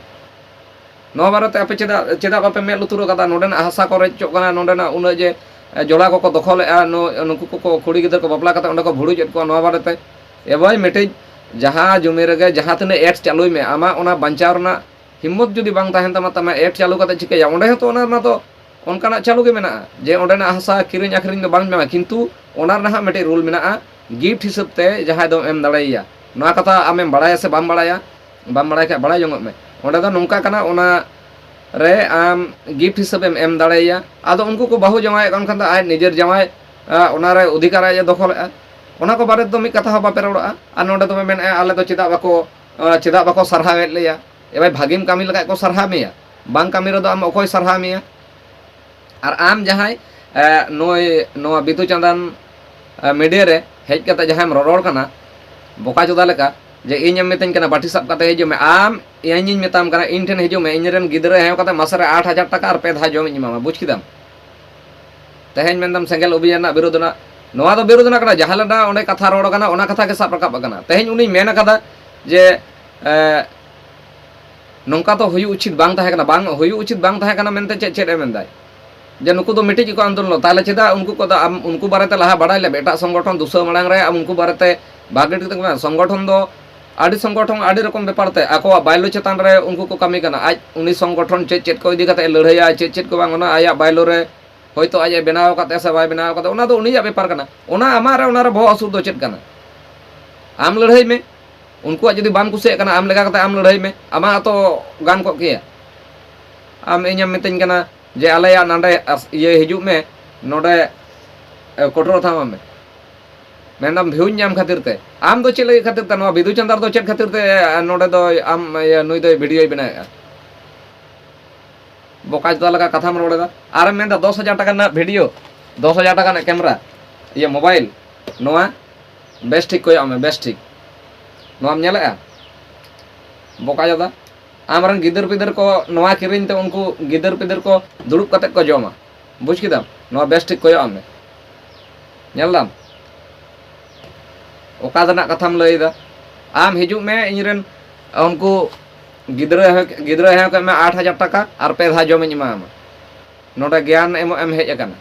ᱱᱚᱣᱟ ᱵᱟᱨᱮᱛᱮ ᱟᱯᱮ ᱪᱮᱫᱟᱜ ᱪᱮᱫᱟᱜ ᱵᱟᱯᱮ ᱢᱮᱫ ᱞᱩᱛᱩᱨ ᱠᱟᱫᱟ ᱱᱚᱸᱰᱮᱱᱟᱜ ᱦᱟᱥᱟ ᱠᱚ ᱨᱮᱡᱚᱜ ᱠᱟᱱᱟ ᱱᱚᱸᱰᱮᱱᱟᱜ ᱩᱱᱟᱹᱜ ᱡᱮ ᱮ, ᱡᱚᱞᱟ ᱠᱚᱠᱚ ᱫᱚᱠᱷᱚᱞᱮᱜᱼᱟ ᱱᱩ- ᱱᱩᱠᱩ ᱠᱚᱠᱚ ᱠᱩᱲᱤ ᱜᱤᱫᱽᱨᱟᱹ ᱠᱚ ᱵᱟᱯᱞᱟ ᱠᱟᱛᱮ ᱚᱸᱰᱮ ᱠᱚ ᱵᱷᱩᱲᱩᱡᱮᱫ ᱠᱚᱣᱟ ᱱᱚᱣᱟ ᱵᱟᱨᱮᱛᱮ ᱮᱵᱚᱭ ᱢᱤᱫᱴᱤᱡ ᱡᱟᱦᱟᱸ ᱡᱩᱢᱤ ᱨᱮᱜᱮ ᱡᱟᱦᱟᱸ ᱛᱤᱱᱟᱹᱜ ᱮᱰ ᱪᱟᱹᱞᱩᱭ ᱢᱮ ᱟᱢᱟᱜ ᱚᱱᱟ ᱵᱟᱧᱪᱟᱣ ᱨᱮᱱᱟᱜ ᱦᱤᱢᱢᱚᱛ ᱡᱩᱫᱤ ᱵᱟᱝ ᱛᱟᱦᱮᱱ ᱛᱟᱢᱟ ᱛᱟᱢᱟ ᱮᱰ ᱪᱟᱹᱞᱩ ᱠᱟᱛᱮ ᱪᱤᱠᱟᱹᱭᱟ ᱚᱸᱰᱮ ᱦᱚᱸᱛᱚ ᱚᱱᱟ ᱨᱮᱱᱟᱜ ᱫᱚ ᱚᱱᱠᱟᱱᱟᱜ ᱪᱟᱹᱞᱩ ᱜᱮ ᱢᱮᱱᱟᱜᱼᱟ ᱡᱮ ᱚᱸᱰᱮᱱᱟᱜ ᱦᱟᱥᱟ ᱠᱤᱨᱤᱧ ᱟᱠᱷᱨᱤᱧ ᱫᱚ ᱵᱟᱝ ᱧᱟᱢᱟ ᱠᱤᱱᱛᱩ ᱚᱱᱟ ᱨᱮᱱᱟᱜ ᱢᱤᱫᱴᱤᱡ ᱨᱩᱞ ᱢᱮᱱᱟᱜᱼᱟ ᱜᱤᱯᱷᱴ ᱦᱤᱥᱟᱹᱵ ᱛᱮ ᱡᱟᱦᱟᱸᱭ ᱫᱚᱢ ᱮᱢ ᱫᱟᱲᱮᱭᱟᱭᱟ ᱱᱚᱣᱟ ᱠᱟᱛᱷᱟ ᱟᱢᱮᱢ ᱵᱟᱲᱟᱭᱟ ᱥᱮ ᱵᱟᱢ ᱵᱟᱲᱟᱭᱟ ᱵᱟᱢ ᱵᱟᱲᱟᱭ ᱠᱷᱟᱡ ᱵᱟᱲᱟᱭ ᱡᱚᱝᱚᱜ ᱢᱮ ᱚᱸᱰᱮ ᱫᱚ ᱱᱚᱝᱠᱟ ᱠᱟᱱᱟ ᱚᱱᱟ ᱨᱮ ᱟᱢ ᱜᱤᱯᱷᱴ ᱦᱤᱥᱟᱹᱵᱮᱢ ᱮᱢ ᱫᱟᱲᱮᱭᱟᱭᱟ ᱟᱫᱚ ᱩᱱᱠᱩ ᱠᱚ ᱵᱟᱹᱦᱩ ᱡᱟᱶᱟᱭᱮᱫ ᱠᱟᱱ ᱠᱷᱟᱱ ᱫᱚ ᱟᱡ ᱱᱤᱡᱮᱨ ᱡᱟᱶᱟᱭ ᱟ, ᱚᱱᱟᱨᱮ ᱚᱫᱷᱤᱠᱟᱨ ᱟᱡ ᱮ ᱫᱚᱠᱷᱚᱞᱮᱜᱼᱟ ᱚᱱᱟ ᱠᱚ ᱵᱟᱨᱮ ᱛᱮᱫᱚ ᱢᱤᱫ ᱠᱟᱛᱷᱟ ᱦᱚᱸ ᱵᱟᱯᱮ ᱨᱚᱲᱚᱜᱼᱟ ᱟᱨ ᱱᱚᱰᱮ ᱫᱚᱯᱮ ᱢᱮᱱᱮᱫᱼᱟ ᱟᱞᱮ ᱫᱚ ᱪᱮᱫᱟᱜ ᱵᱟᱠᱚ ᱪᱮᱫᱟᱜ ᱵᱟᱠᱚ ᱥᱟᱨᱦᱟᱣᱮᱫ ᱞᱮᱭᱟ ᱮᱵᱟᱨ ᱵᱷᱟᱜᱮᱢ ᱠᱟᱹᱢᱤ ᱞᱮᱠᱷᱟᱡ ᱠᱚ ᱥᱟᱨᱦᱟᱣ ᱢᱮᱭᱟ ᱵᱟᱝ ᱠᱟᱹᱢᱤ ᱨᱮᱫᱚ ᱟᱢ ᱚᱠᱚᱭ ᱥᱟᱨᱦᱟᱣ ᱢᱮᱭᱟ ᱟᱨ ᱟᱢ ᱡᱟᱦᱟᱸᱭ ᱱᱚᱭ ᱱᱚᱣᱟ ᱵᱤᱫᱩ ᱪᱟᱸᱫᱟᱱ ᱢᱤᱰᱤᱭᱟ ᱨᱮ ᱦᱮᱡ ᱠᱟᱛᱮ ᱡᱟᱦᱟᱸᱭᱮᱢ ᱨᱚᱨᱚᱲ ᱠᱟᱱᱟ ᱵᱚᱠᱟ ᱪᱚᱫᱟ ᱞᱮᱠᱟ ᱡᱮ ᱤᱧᱮᱢ ᱢᱤᱛᱟᱹᱧ ᱠᱟᱱᱟ ᱵᱟᱴᱤ ᱥᱟᱵ ᱠᱟᱛᱮ ᱦᱤᱡᱩᱜ ᱢᱮ ᱟᱢ ᱤᱧᱤᱧ ᱢᱮᱛᱟᱢ ᱠᱟᱱᱟ ᱤᱧ ᱴᱷᱮᱱ ᱦᱤᱡᱩᱜ ᱢᱮ ᱤᱧᱨᱮᱱ ᱜᱤᱫᱽᱨᱟᱹ ᱦᱮᱣ ᱠᱟᱛᱮ ᱢᱟᱥᱮ ᱨᱮ ᱟᱴ ᱦᱟᱡᱟᱨ ᱴᱟᱠᱟ ᱟᱨ ᱯᱮ ᱫᱷᱟᱣ ᱡᱚᱢᱤᱧ ᱮᱢᱟᱢᱟ ᱵᱩᱡᱽ ᱠᱮᱫᱟᱢ ᱛᱮᱦᱮᱧ ᱢᱮᱱᱫᱟᱢ ᱥᱮᱸᱜᱮᱞ ᱚᱵᱷᱤᱡᱟᱱ ᱨᱮᱱᱟᱜ ᱵᱤᱨᱳᱫᱷ ᱨᱮᱱᱟᱜ बेरोदना जहाँ कथा रोड़ा कथा के सब रकाब कर तेज उन्हें जे नौका तो उचित बांग उचित बांग चे चेदाय जे नुक तो मिट्टी को आंदोलन तेल चेदा उनको को आम उनको बारे में लहा बड़ा लेब एट संगठन दूसरा माड़ रहा उनको बारे में बागेट संगठन दो आड़ी संगठन आड़ी रकम बेपारे बैलो चितान उनको को कमी आज उन संगठन चे चेक इदी लड़ाई चे चेक आया बैलो ᱦᱚᱭᱛᱚ ᱟᱡ ᱮ ᱵᱮᱱᱟᱣ ᱠᱟᱛᱮ ᱥᱮ ᱵᱟᱭ ᱵᱮᱱᱟᱣ ᱠᱟᱛᱮ ᱚᱱᱟ ᱫᱚ ᱩᱱᱤᱭᱟᱜ ᱵᱮᱯᱟᱨ ᱠᱟᱱᱟ ᱚᱱᱟ ᱟᱢᱟᱜ ᱨᱮ ᱚᱱᱟ ᱨᱮ ᱵᱚᱦᱚᱜ ᱦᱟᱹᱥᱩᱨ ᱫᱚ ᱪᱮᱫ ᱠᱟᱱᱟ ᱟᱢ ᱞᱟᱹᱲᱦᱟᱹᱭ ᱢᱮ ᱩᱱᱠᱩᱣᱟᱜ ᱡᱩᱫᱤ ᱵᱟᱢ ᱠᱩᱥᱤᱭᱟᱜ ᱠᱟᱱᱟ ᱟᱢ ᱞᱮᱠᱟ ᱠᱟᱛᱮ ᱟᱢ ᱞᱟᱹᱲᱦᱟᱹᱭ ᱢᱮ ᱟᱢᱟᱜ ᱛᱚ ᱜᱟᱱ ᱠᱚᱜ ᱠᱮᱭᱟ ᱟᱢ ᱤᱧᱮᱢ ᱢᱤᱛᱟᱹᱧ ᱠᱟᱱᱟ ᱡᱮ ᱟᱞᱮᱭᱟᱜ ᱱᱚᱰᱮ ᱤᱭᱟᱹ ᱦᱤᱡᱩᱜ ᱢᱮ ᱱᱚᱰᱮ ᱠᱚᱴᱚᱨ ᱛᱷᱟᱢᱟ ᱢᱮ ᱢᱮᱱᱫᱟᱢ ᱵᱷᱤᱭᱩᱧ ᱧᱟᱢ ᱠᱷᱟᱹᱛᱤᱨ ᱛᱮ ᱟᱢ ᱫᱚ ᱪᱮᱫ ᱞᱟᱹᱜᱤᱫ ᱠᱷᱟᱹᱛᱤᱨ ᱛᱮ ᱱᱚᱣᱟ ᱵᱤᱫᱩ ᱪᱟᱸᱫᱟᱨ ᱫᱚ ᱪᱮᱫ ᱠᱷᱟᱹᱛᱤᱨ ᱛᱮ ᱱᱚᱰᱮ ᱫᱚ ᱟᱢ ᱱᱩᱭ ᱫᱚᱭ ᱵᱷᱤᱰᱤᱭᱳᱭ ᱵᱮᱱᱟᱣᱮᱫᱼᱟ बकाज तो लगा कथा रोड़ा और मैं तो दस हज़ार टाक भिडियो दस हज़ार टाक कैमरा, ये मोबाइल ना बेस ठीक को बेस ठीक। नाम बकाज आम गिदर पिदर को ना कीते तो उनको गिदर पिदर को दुड़ब कत को जमा। बुझ कदम ना बेस ठीक को कथा लैदा आम हजू में इनको ᱜᱤᱫᱽᱨᱟᱹ ᱜᱤᱫᱽᱨᱟᱹ ᱦᱮᱸ ᱠᱚ ᱮᱢᱟ ᱟᱴ ᱦᱟᱡᱟᱨ ᱴᱟᱠᱟ ᱟᱨ ᱯᱮ ᱫᱷᱟᱣ ᱡᱚᱢᱤᱧ ᱮᱢᱟᱢᱟ ᱱᱚᱰᱮ ᱜᱮᱭᱟᱱ ᱮᱢ ᱮᱢ ᱦᱮᱡ ᱟᱠᱟᱱᱟ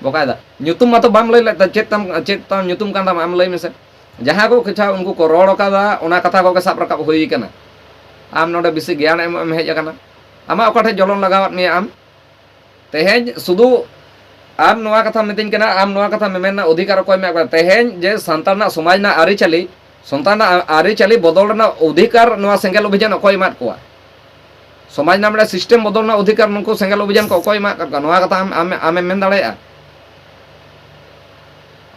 ᱵᱚᱠᱟᱭᱫᱟ ᱧᱩᱛᱩᱢ ᱢᱟᱛᱚ ᱵᱟᱢ ᱞᱟᱹᱭ ᱞᱮᱫ ᱪᱮᱫ ᱛᱟᱢ ᱪᱮᱫ ᱛᱟᱢ ᱧᱩᱛᱩᱢ ᱠᱟᱱ ᱛᱟᱢ ᱟᱢ ᱞᱟᱹᱭ ᱢᱮᱥᱮ ᱡᱟᱦᱟᱸ ᱠᱚ ᱠᱤᱪᱷᱟ ᱩᱱᱠᱩ ᱠᱚ ᱨᱚᱲ ᱟᱠᱟᱫᱟ ᱚᱱᱟ ᱠᱟᱛᱷᱟ ᱠᱚᱜᱮ ᱥᱟᱵ ᱨᱟᱠᱟᱵ ᱦᱩᱭ ᱟᱠᱟᱱᱟ ᱟᱢ ᱱᱚᱰᱮ ᱵᱮᱥᱤ ᱜᱮᱭᱟᱱ ᱮᱢ ᱮᱢ ᱦᱮᱡ ᱟᱠᱟᱱᱟ ᱟᱢᱟᱜ ᱚᱠᱟᱴᱷᱮᱡ ᱡᱚᱞᱚᱱ ᱞᱟᱜᱟᱣᱟᱫ ᱢᱮᱭᱟ ᱟᱢ ᱛᱮᱦᱮᱧ ᱥᱩᱫᱷᱩ ᱟᱢ ᱱᱚᱣᱟ ᱠᱟᱛᱷᱟ ᱢᱤᱛᱟᱹᱧ ᱠᱟᱱᱟ ᱟᱢ ᱱᱚᱣᱟ ᱠᱟᱛᱷᱟ ᱢᱮᱢᱮᱱ ᱨᱮᱱᱟᱜ ᱚᱫᱷᱤᱠᱟᱨ ᱚᱠᱚᱭ ᱢᱮᱱᱟᱜ ᱠᱚᱣᱟ ᱛᱮᱦᱮᱧ ᱡᱮ ᱥᱟᱱᱛᱟᱲ ᱨᱮᱱᱟᱜ ᱥᱚᱢᱟᱡᱽ ᱨᱮᱱᱟᱜ ᱟᱹᱨᱤᱪᱟᱹᱞᱤ ᱥᱚᱱᱛᱟᱱ ᱟᱹᱨᱤᱪᱟᱹᱞᱤ ᱵᱚᱫᱚᱞ ᱨᱮᱱᱟᱜ ᱚᱫᱷᱤᱠᱟᱨ ᱱᱚᱣᱟ ᱥᱮᱸᱜᱮᱞ ᱚᱵᱷᱤᱡᱟᱱ ᱚᱠᱚᱭ ᱮᱢᱟᱫ ᱠᱚᱣᱟ ᱥᱚᱢᱟᱡᱽ ᱨᱮᱱᱟᱜ ᱢᱤᱫᱴᱟᱝ ᱥᱤᱥᱴᱮᱢ ᱵᱚᱫᱚᱞ ᱨᱮᱱᱟᱜ ᱚᱫᱷᱤᱠᱟᱨ ᱱᱩᱠᱩ ᱥᱮᱸᱜᱮᱞ ᱚᱵᱷᱤᱡᱟᱱ ᱠᱚ ᱚᱠᱚᱭ ᱮᱢᱟᱫ ᱠᱚᱣᱟ ᱱᱚᱣᱟ ᱠᱟᱛᱷᱟ ᱟᱢ ᱟᱢᱮᱢ ᱢᱮᱱ ᱫᱟᱲᱮᱭᱟᱜᱼᱟ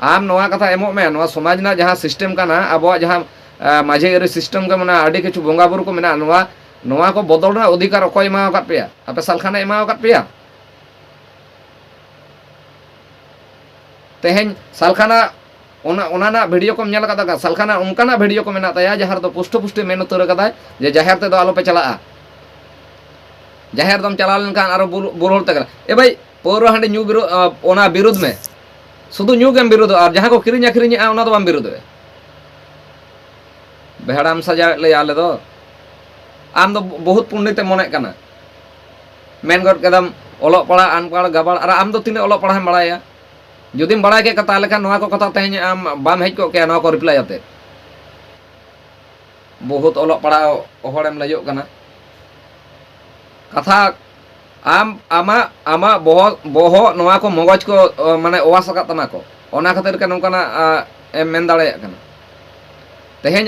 ᱟᱢ ᱱᱚᱣᱟ ᱠᱟᱛᱷᱟ ᱮᱢᱚᱜ ᱢᱮ ᱱᱚᱣᱟ ᱥᱚᱢᱟᱡᱽ ᱨᱮᱱᱟᱜ ᱡᱟᱦᱟᱸ ᱥᱤᱥᱴᱮᱢ ᱠᱟᱱᱟ ᱟᱵᱚᱣᱟᱜ ᱡᱟᱦᱟᱸ ᱢᱟᱹᱡᱷᱤ ᱟᱹᱨᱤ ᱥᱤᱥᱴᱮᱢ ᱠᱚ ᱢᱮᱱᱟᱜᱼᱟ ᱟᱹᱰᱤ ᱠᱤᱪᱷᱩ ᱵᱚᱸᱜᱟ ᱵᱩᱨᱩ ᱠᱚ ᱢᱮᱱᱟᱜᱼᱟ ᱱᱚᱣᱟ ᱱᱚᱣᱟ ᱠᱚ ᱵᱚᱫᱚᱞ ᱨᱮᱱᱟᱜ ᱚᱫᱷᱤᱠᱟᱨ ᱚᱠᱚᱭ ᱮᱢᱟᱣ ᱟᱠᱟᱫ ᱯᱮᱭᱟ ᱟᱯᱮ ᱥᱟᱞᱠᱷᱟᱱᱮ ᱮᱢᱟᱣ ᱟᱠᱟᱫ ᱯᱮᱭᱟ ᱛᱮᱦᱮᱧ ᱥᱟᱞᱠᱷᱟᱱᱟᱜ ᱚᱱᱟ ᱚᱱᱟᱱᱟᱜ ᱵᱷᱤᱰᱤᱭᱳ ᱠᱚᱢ ᱧᱮᱞ ᱠᱟᱫᱟ ᱥᱟᱞᱠᱷᱟᱱᱟᱜ ᱚᱱᱠᱟᱱᱟᱜ ᱵᱷᱤᱰᱤᱭᱳ ᱠᱚ ᱢᱮᱱᱟᱜ ᱛᱟᱭᱟ ᱡᱟᱦᱟᱸ ᱨᱮᱫᱚ ᱯᱩᱥᱴᱟᱹ ᱯᱩᱥᱴᱟᱹ ᱢᱮᱱ ᱩᱛᱟᱹᱨ ᱠᱟᱫᱟᱭ ᱡᱮ ᱡᱟᱦᱮᱨ ᱛᱮᱫᱚ ᱟᱞᱚᱯᱮ ᱪᱟᱞᱟᱜᱼᱟ ᱡᱟᱦᱮᱨ ᱫᱚᱢ ᱪᱟᱞᱟᱣ ᱞᱮᱱᱠᱷᱟᱱ ᱟᱨᱚ ᱵᱩᱨᱩ ᱦᱚᱲ ᱛᱮ ᱮ ᱵᱷᱟᱭ ᱯᱟᱹᱣᱨᱟᱹ ᱦᱟᱺᱰᱤ ᱧᱩ ᱵᱤᱨᱩᱫ ᱚᱱᱟ ᱵᱤᱨᱩᱫ ᱢᱮ শুধু ᱧᱩᱜᱮᱢ ᱵᱤᱨᱩᱫᱚᱜᱼᱟ ᱟᱨ ᱡᱟᱦᱟᱸ ᱠᱚ ᱠᱤᱨᱤᱧ ᱟᱠᱷᱨᱤᱧᱮᱜᱼᱟ ᱚᱱᱟ ᱫᱚ ᱵᱟᱢ ᱵᱤᱨᱩᱫᱚᱜᱼᱟ ᱵᱷᱮᱲᱟᱢ ᱥᱟᱡᱟᱣᱮᱫ ᱞᱮᱭᱟ ᱟᱞᱮ ᱫᱚ ᱟᱢ ᱫᱚ ᱵᱚᱦᱩᱛ ᱯᱩᱱᱰᱤᱛᱮᱢ ᱢᱚᱱᱮᱜ ᱠᱟᱱᱟ ᱢᱮᱱ ᱜᱚᱫ ᱠᱮᱫᱟᱢ ᱚᱞᱚᱜ ᱯᱟᱲᱦᱟᱜ ᱟᱱᱯᱟᱲ ᱜᱟᱵᱟᱲ ᱟᱨ ᱟᱢ ᱫᱚ ᱛᱤᱱᱟᱹᱜ ᱚᱞᱚᱜ ᱯᱟᱲᱦᱟᱜ ᱮᱢ ᱵᱟᱲᱟᱭᱟ जुदीम बड़ा के कता लेखान तेज बम हज कोगे को रिप्लाई आते बहुत ओल पड़ा लजना कथा आम आमा आमा बह बहुत मगज को माने ओवा सका को खातर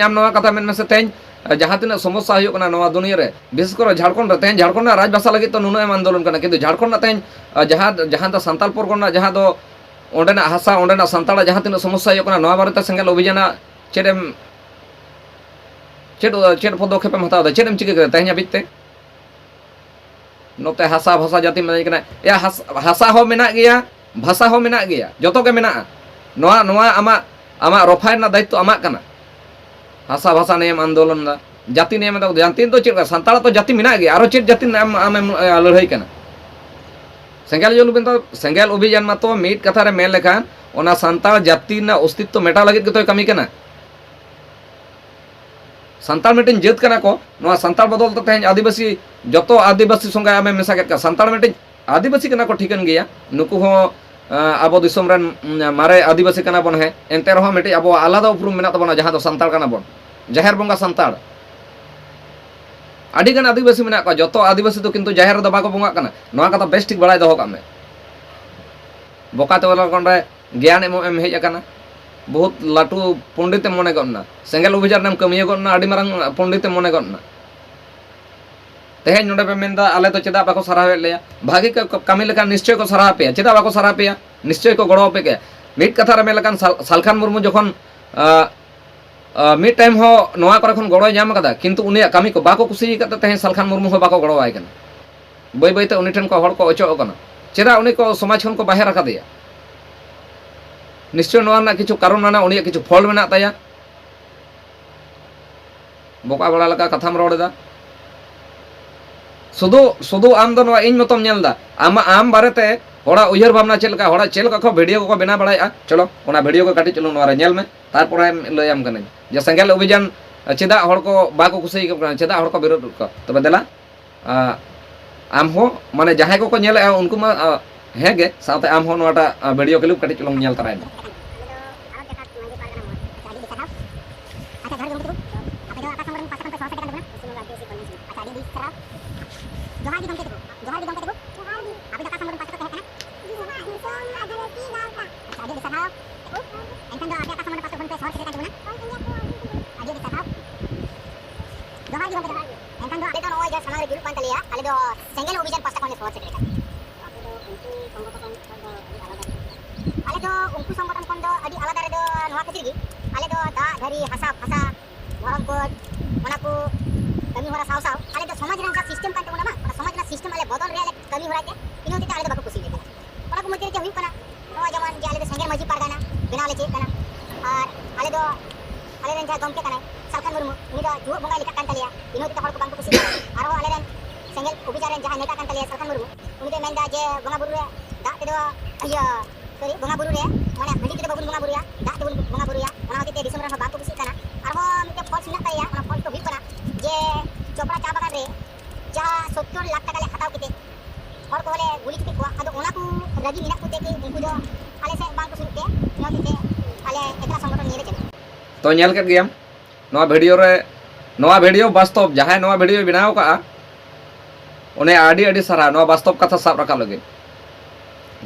आम कथा मन से तेज जहाँ तीन समस्या होना दुनिया रे विशेषकर झारखंड तेज झारखंड राजभाषा लगे तो नुना आंदोलन कि झारखंड तेज जहाँ जहाँ तो सानाल परगना जहाँ तो ᱚᱸᱰᱮᱱᱟᱜ ᱦᱟᱥᱟ ᱚᱸᱰᱮᱱᱟᱜ ᱥᱟᱱᱛᱟᱲᱟᱜ ᱡᱟᱦᱟᱸ ᱛᱤᱱᱟᱹᱜ ᱥᱚᱢᱚᱥᱥᱟ ᱦᱩᱭᱩᱜ ᱠᱟᱱᱟ ᱱᱚᱣᱟ ᱵᱟᱨᱮᱛᱮ ᱥᱮᱸᱜᱮᱞ ᱚᱵᱷᱤᱡᱟᱱᱟᱜ ᱪᱮᱫ ᱮᱢ ᱪᱮᱫ ᱪᱮᱫ ᱯᱚᱫᱚᱠᱷᱮᱯᱮᱢ ᱦᱟᱛᱟᱣᱫᱟ ᱪᱮᱫ ᱮᱢ ᱪᱤᱠᱟᱹ ᱠᱮᱫᱟ ᱛᱮᱦᱮᱧ ᱦᱟᱹᱵᱤᱡ ᱱᱚᱛᱮ ᱦᱟᱥᱟ ᱵᱷᱟᱥᱟ ᱡᱟᱹᱛᱤ ᱢᱮᱱᱟᱧ ᱠᱟᱱᱟ ᱮᱭᱟ ᱦᱟᱥᱟ ᱦᱚᱸ ᱢᱮᱱᱟᱜ ᱜᱮᱭᱟ ᱵᱷᱟᱥᱟ ᱦᱚᱸ ᱢᱮᱱᱟᱜ ᱜᱮᱭᱟ ᱡᱚᱛᱚ ᱢᱮᱱᱟᱜᱼᱟ ᱱᱚᱣᱟ ᱱᱚᱣᱟ ᱟᱢᱟᱜ ᱟᱢᱟᱜ ᱨᱚᱯᱷᱟᱭ ᱨᱮᱱᱟᱜ ᱫᱟᱭᱤᱛᱛᱚ ᱟᱢᱟᱜ ᱠᱟᱱᱟ ᱦᱟᱥᱟ ᱵᱷᱟᱥᱟ ᱱᱤᱭᱮᱢ ᱟᱱᱫᱳᱞᱚᱱ ᱮᱫᱟ ᱡᱟᱹᱛᱤ ᱱᱤᱭᱮᱢ ᱫᱚ ᱪᱮᱫ ᱞᱮᱠᱟ ᱥᱟᱱᱛᱟᱲ ᱫᱚ ᱡᱟᱹᱛᱤ ᱢᱮᱱᱟᱜ ᱜᱮᱭᱟ ᱟᱨᱚ ᱪᱮᱫ ᱡᱟᱹᱛᱤ ᱟᱢ ᱟᱢᱮᱢ ᱞᱟᱹᱲᱦᱟᱹᱭ ᱠᱟᱱᱟ ᱥᱮᱸᱜᱮᱞ ᱡᱩᱞ ᱢᱮᱱᱛᱟ ᱥᱮᱸᱜᱮᱞ ᱚᱵᱷᱤᱡᱟᱱ ᱢᱟᱛᱚ ᱢᱤᱫ ᱠᱟᱛᱷᱟ ᱨᱮ ᱢᱮᱱ ᱞᱮᱠᱷᱟᱱ ᱚᱱᱟ ᱥᱟᱱᱛᱟᱲ ᱡᱟᱹᱛᱤ ᱨᱮᱱᱟᱜ ᱚᱥᱛᱤᱛᱛᱚ ᱢᱮᱴᱟᱣ ᱞᱟᱹᱜᱤᱫ ᱜᱮᱛᱚᱭ ᱠᱟᱹᱢᱤ ᱠᱟᱱᱟ ᱥᱟᱱᱛᱟᱲ ᱢᱤᱫᱴᱮᱱ ᱡᱟᱹᱛ ᱠᱟᱱᱟ ᱠᱚ ᱱᱚᱣᱟ ᱥᱟᱱᱛᱟᱲ ᱵᱚᱫᱚᱞ ᱛᱮ ᱛᱮᱦᱮᱧ ᱟᱹᱫᱤᱵᱟᱹᱥᱤ ᱡᱚᱛᱚ ᱟᱹᱫᱤᱵᱟᱹᱥᱤ ᱥᱚᱸᱜᱮ ᱟᱢᱮ ᱢᱮᱥᱟ ᱠᱮᱫ ᱠᱚᱣᱟ ᱥᱟᱱᱛᱟᱲ ᱢᱤᱫᱴᱮᱱ ᱟᱹᱫᱤᱵᱟᱹᱥᱤ ᱠᱟᱱᱟ ᱠᱚ ᱴᱷᱤᱠᱟᱹᱱ ᱜᱮᱭᱟ ᱱᱩᱠᱩ ᱦᱚᱸ ᱟᱵᱚ ᱫᱤᱥᱚᱢ ᱨᱮᱱ ᱢᱟᱨᱮ ᱟᱹᱫᱤᱵᱟᱹᱥᱤ ᱠᱟᱱᱟ ᱵᱚᱱ ᱦᱮᱸ ᱮᱱᱛᱮ ᱨᱮᱦᱚᱸ ᱢᱤᱫᱴᱮᱱ ᱟᱵᱚᱣᱟᱜ ᱟᱞᱟᱫᱟ ᱩᱯᱨᱩᱢ ᱢᱮᱱᱟᱜ ᱛᱟᱵᱚᱱᱟ ᱡᱟᱦᱟᱸ ᱫᱚ ᱥᱟᱱᱛᱟᱲ ᱠᱟᱱᱟ ᱵᱚᱱ ᱡᱟᱦᱮᱨ ᱵᱚᱸᱜᱟ ᱥᱟᱱᱛᱟᱲ ᱟᱹᱰᱤᱜᱟᱱ ᱟᱹᱫᱤᱵᱟᱹᱥᱤ ᱢᱮᱱᱟᱜ ᱠᱚᱣᱟ ᱡᱚᱛᱚ ᱟᱹᱫᱤᱵᱟᱹᱥᱤ ᱫᱚ ᱠᱤᱱᱛᱩ ᱡᱟᱦᱮᱨ ᱨᱮᱫᱚ ᱵᱟᱠᱚ ᱵᱚᱸᱜᱟᱜ ᱠᱟᱱᱟ ᱱᱚᱣᱟ ᱠᱟᱛᱷᱟ ᱵᱮᱥ ᱴᱷᱤᱠ ᱵᱟᱲᱟᱭ ᱫᱚᱦᱚ ᱠᱟᱜ ᱢᱮ ᱵᱚᱠᱟᱛᱮ ᱚᱸᱰᱮ ᱜᱮᱭᱟᱱ ᱮᱢᱚᱜ ᱮᱢ ᱦᱮᱡ ᱟᱠᱟᱱᱟ ᱵᱚᱦᱩᱛ ᱞᱟᱹᱴᱩ ᱯᱚᱸᱰᱤᱛᱮᱢ ᱢᱚᱱᱮ ᱜᱚᱫ ᱱᱟ ᱥᱮᱸᱜᱮᱞ ᱚᱵᱷᱤᱡᱟᱱ ᱨᱮᱢ ᱠᱟᱹᱢᱤᱭᱟᱹ ᱜᱚᱫ ᱱᱟ ᱟᱹᱰᱤ ᱢᱟᱨᱟᱝ ᱯᱚᱸᱰᱤᱛᱮᱢ ᱢᱚᱱᱮ ᱜᱚᱫ ᱱᱟ ᱛᱮᱦᱮᱧ ᱱᱚᱰᱮ ᱯᱮ ᱢᱮᱱᱫᱟ ᱟᱞᱮ ᱫᱚ ᱪᱮᱫᱟᱜ ᱵᱟᱠᱚ ᱥᱟᱨᱦᱟᱣᱮᱫ ᱞᱮᱭᱟ ᱵᱷᱟᱹᱜᱤ ᱠᱚ ᱠᱟᱹᱢᱤ ᱞᱮᱠᱷᱟᱱ ᱱᱤᱥᱪᱚᱭ ᱠᱚ ᱥᱟᱨᱦᱟᱣ ᱯᱮᱭᱟ ᱪᱮᱫᱟᱜ ᱵᱟᱠᱚ ᱥᱟᱨᱦᱟᱣ ᱯᱮᱭᱟ ᱱᱤᱥᱪᱚᱭ ᱠᱚ ᱜᱚᱲᱚ ᱟᱯᱮ ᱜᱮᱭᱟ ᱢᱤᱫ ᱠᱟᱛᱷᱟ ᱨᱮ ᱢᱮᱱ ᱞᱮᱠᱷᱟᱱ ᱥᱟᱞ- ᱥᱟᱞᱠᱷᱟᱱ ᱢᱩᱨᱢᱩ ᱡᱚᱠᱷᱚᱱ ᱟ, ᱟ, ᱢᱤᱫ ᱴᱟᱭᱤᱢ ᱦᱚᱸ ᱱᱚᱣᱟ ᱠᱚᱨᱮ ᱠᱷᱚᱱ ᱜᱚᱲᱚᱭ ᱧᱟᱢ ᱠᱟᱫᱟ ᱠᱤᱱᱛᱩ ᱩᱱᱤᱭᱟᱜ ᱠᱟᱹᱢᱤ ᱠᱚ ᱵᱟᱠᱚ ᱠᱩᱥᱤ ᱠᱟᱫ ᱛᱮ ᱛᱮᱦᱮᱧ ᱥᱟᱞᱠᱷᱟᱱ ᱢᱩᱨᱢᱩ ᱦᱚᱸ ᱵᱟᱠᱚ ᱜᱚᱲᱚᱣᱟᱭ ᱠᱟᱱᱟ ᱵᱟᱹᱭ ᱵᱟᱹᱭᱛᱮ ᱩᱱᱤ ᱴᱷᱮᱱ ᱠᱚ ᱦᱚᱲ ᱠᱚ ᱚᱪᱚᱜ ᱠᱟᱱᱟ ᱪᱮᱫᱟᱜ ᱩᱱᱤ ᱠᱚ ᱥᱚᱢᱟᱡᱽ ᱠᱷᱚᱱ ᱠᱚ ᱵᱟᱦᱮᱨ ᱟᱠᱟᱫᱮᱭᱟ ᱱᱤᱥᱪᱚᱭ ᱱᱚᱣᱟ ᱨᱮᱱᱟᱜ ᱠᱤᱪᱷᱩ ᱠᱟᱨᱚᱱ ᱢᱮᱱᱟᱜᱼᱟ ᱩᱱᱤᱭᱟᱜ ᱠᱤᱪᱷᱩ ᱯᱷᱚᱞ ᱢᱮᱱᱟᱜ ᱛᱟᱭᱟ ᱵᱚᱠᱟ ᱵᱟᱲᱟ ᱞᱮᱠᱟ ᱠᱟᱛᱷᱟᱢ ᱨᱚᱲ ᱮᱫᱟ सुदू सुदू आम इन मतम आम आम बारे हड़ा उयर भावना चलका हड़ा चलका भिडियो को बना बड़ा चलो ना वीडियो को कटी चलू नारे नेल में तारपर लयम कने जे संगल चेदा हड़ को बाको कुसई चेदा हड़ को विरोध को तबे देला आम हो माने जहाँ को को नेल उनको हेगे साथे आम हो भिडियो वीडियो क्लिप काटी चलो नेल तराय ドハギドンケテコ ᱛᱮ ᱦᱚᱲ ᱠᱚ ᱵᱟᱝᱠᱚ ᱠᱩᱥᱤᱭᱟᱜ ᱠᱟᱱᱟ ᱟᱨᱦᱚᱸ ᱟᱞᱮ ᱨᱮᱱ ᱥᱮᱸᱜᱮᱞ ᱚᱵᱷᱤᱡᱟᱱ ᱨᱮᱱ ᱡᱟᱦᱟᱸᱭ ᱱᱮᱛᱟ ᱠᱟᱱ ᱛᱟᱞᱮᱭᱟ ᱥᱟᱞᱠᱷᱟᱱ ᱢᱩᱨᱢᱩ ᱩᱱᱤ ᱫᱚᱭ ᱢᱮᱱᱫᱟ ᱡᱮ ᱵᱚᱸᱜᱟ ᱵᱩᱨᱩ ᱨᱮ ᱫᱟᱜ ᱛᱮᱫᱚ ᱤᱭᱟᱹ ᱥᱚᱨᱤ ᱵᱚᱸᱜᱟ ᱵᱩᱨᱩ ᱨᱮ ᱢᱟᱱᱮ ᱦᱟᱺᱰᱤ ᱛᱮᱫᱚ ᱵᱟᱵᱚᱱ ᱵᱚᱸᱜᱟ ᱵᱩᱨᱩᱭᱟ ᱫᱟᱜ ᱛᱮᱵᱚᱱ ᱵᱚᱸᱜᱟ ᱵᱩᱨᱩᱭᱟ ᱚᱱᱟ ᱦᱚᱛᱮᱡ ᱛᱮ ᱫᱤᱥᱚᱢ ᱨᱮᱱ ᱦᱚᱲ ᱵᱟᱝᱠᱚ ᱠᱩᱥᱤᱜ ᱠᱟᱱᱟ ᱟᱨᱦᱚᱸ ᱢᱤᱫᱴᱮᱱ ᱯᱷᱚᱞᱥ ᱢᱮᱱᱟᱜ ᱛᱟᱞᱮᱭᱟ ᱚᱱᱟ ᱯᱷᱚᱞᱥ ᱫᱚ ᱦᱩᱭᱩᱜ ᱠᱟᱱᱟ ᱡᱮ ᱪᱚᱯᱲᱟ ᱪᱟ ᱵᱟᱜᱟᱱ ᱨᱮ ᱡᱟᱦᱟᱸ ᱥᱚᱛᱛᱚᱨ ᱞᱟᱠᱷ ᱴᱟᱠᱟ ᱞᱮ ᱦᱟᱛᱟᱣ ᱠᱮᱛᱮ ᱦᱚᱲ ᱠᱚᱞᱮ ᱜᱩᱞᱤ ᱪᱩᱯᱤ ᱠᱚᱣᱟ ᱟᱫᱚ ᱚᱱᱟ ᱠᱚ ᱨᱟᱹᱜᱤ ᱢᱮᱱᱟᱜ ᱠᱚᱛᱮ ᱜᱮ ᱩᱱᱠᱩ ᱫᱚ ᱟᱞᱮ ᱥᱮᱫ ᱵᱟᱝᱠᱚ ᱥᱩᱨᱩᱜ ᱛᱮ ᱤᱱᱟᱹ ᱦᱚᱛᱮᱡ ᱛᱮ ᱟᱞᱮ ᱮᱴᱟᱜ ᱥᱚᱝᱜᱚᱴᱷᱚᱱ ᱱᱤᱭᱮ ᱞᱮ ᱪᱟᱞᱟᱜᱼᱟ ᱛᱚ ᱧᱮᱞ ᱠᱮᱫ ᱜᱮᱭᱟᱢ ᱱᱚᱣᱟ ᱵᱷᱤᱰᱤᱭᱳ ᱨᱮ ᱱᱚᱣᱟ ᱵᱷᱤᱰᱤᱭᱳ ᱵᱟᱥᱛᱚᱵ ᱡᱟᱦᱟᱸᱭ ᱱᱚᱣᱟ ᱵᱷᱤᱰᱤᱭᱳ ᱵᱮᱱᱟᱣ ᱠᱟᱜᱼᱟ ᱩᱱᱤ ᱟᱹᱰᱤ ᱟᱹᱰᱤ ᱥᱟᱨᱦᱟᱣ ᱱᱚᱣᱟ ᱵᱟᱥᱛᱚᱵ ᱠᱟᱛᱷᱟ ᱥᱟᱵ ᱨᱟᱠᱟᱵ ᱞᱟᱹᱜᱤᱫ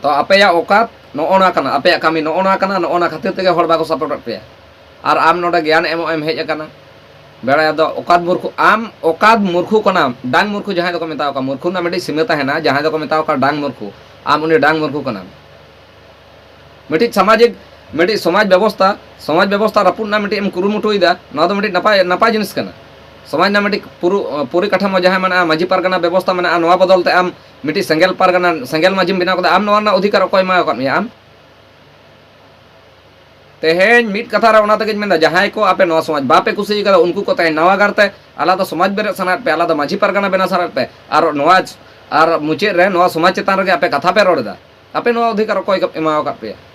ᱛᱚ ᱟᱯᱮᱭᱟᱜ ᱚᱠᱟᱛ ᱱᱚᱜᱼᱚ ᱱᱚᱣᱟ ᱠᱟᱱᱟ ᱟᱯᱮᱭᱟᱜ ᱠᱟᱹᱢᱤ ᱱᱚᱜᱼᱚ ᱱᱚᱣᱟ ᱠᱟᱱᱟ ᱱᱚᱜᱼᱚ ᱱᱚᱣᱟ ᱠᱷᱟᱹᱛᱤᱨ ᱛᱮᱜᱮ ᱦᱚᱲ ᱵᱟᱠᱚ ᱥᱟᱯᱳᱨᱴ ᱯᱮᱭᱟ ᱟᱨ ᱟᱢ ᱱᱚᱰᱮ ᱜᱮᱭᱟᱱ ᱮᱢᱚᱜ ᱮᱢ ᱦᱮᱡ ᱟᱠᱟᱱᱟ ᱵᱮᱲᱟᱭ ᱫᱚ ᱚᱠᱟᱫ ᱢᱩᱨᱠᱷᱩ ᱟᱢ ᱚᱠᱟᱫ ᱢᱩᱨᱠᱷᱩ ᱠᱟᱱᱟᱢ ᱰᱟᱝ ᱢᱩᱨᱠᱷᱩ ᱡᱟᱦᱟᱸᱭ ᱫᱚᱠᱚ ᱢᱮᱛᱟᱣ ᱠᱚᱣᱟ ᱢᱩᱨᱠᱷᱩ ᱨᱮᱱᱟᱜ ᱢᱤᱫᱴᱤᱡ ᱥᱤᱢᱟᱹ ᱛᱟᱦᱮᱱᱟ ᱡᱟᱦᱟᱸᱭ ᱫᱚᱠᱚ ᱢᱮᱛᱟᱣ ᱠᱚᱣᱟ ᱰᱟᱝ ᱢᱩᱨᱠᱷᱩ ᱟᱢ ᱩᱱᱤ ᱰᱟᱝ ᱢᱩᱨᱠᱷᱩ ᱠᱟᱱᱟᱢ ᱢᱤᱫᱴᱤᱡ ᱥᱟᱢᱟᱡᱤᱠ मिट्टी समाज व्यवस्था समाज व्यवस्था रपूदना मिट्टी एम कुरुटा ना तो मिट्टी नपाय नपाय जिन समाज ना मिट्टी पूरी काठामो जहाँ मेना माजी पारगाना व्यवस्था मेना बदलते आम मिट्टी सेंगल पारगाना सेंगल माजी बना आम अधिकार अको मिट कथा जहाँ को आपे समाज, बापे कुछ उनको नवागारे आला समाज बेरे सना पे आला माजी पारगाना बना सना पे और मुचाद समाज चितान रे आपे कथा पे रड़ा आपे अधिकार पे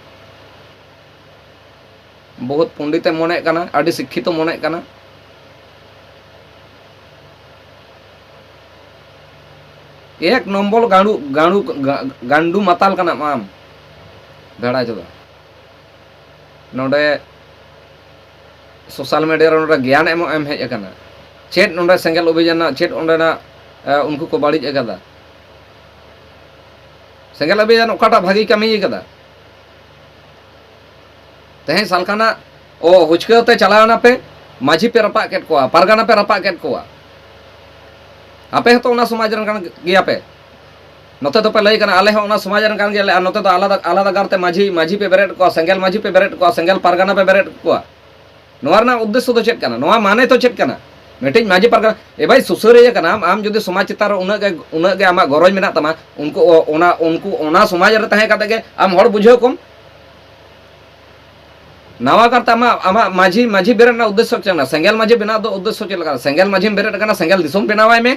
बहुत पंडित मन कना शिक्षित मने कना। एक नम्बर गांडू गांडू गांडू माताल कना, माम। भेड़ा चोदा सोशल मीडिया नोडे ज्ञान एम एम हेज अकना चेट नोडे सेंगेल अभियान चेट ओंडेना उनको को बाड़िज अकदा सेंगेल अभियान ओकाटा भागी कमी अकदा ओ हुचकाते चलावना पे माझी पे रपा कोआ परगना पे रपा केट कोआ आपे तो ओना समाज कान गिया पे तो तो को सेंगेल को परगना पे बेरेट को रना उद्देश्य तो नोवा माने तो चेत कना मिटिज माझी परगना ए भाई सुसुरिया जुदी समाज आमा गरज मेना तमा उनको ओना उनको ओना समाज काते गे आम नवा करता माझी बेरेट ना उद्देश्य उद्देश्य चेल कना सेंगेल माझी बेनावाय में.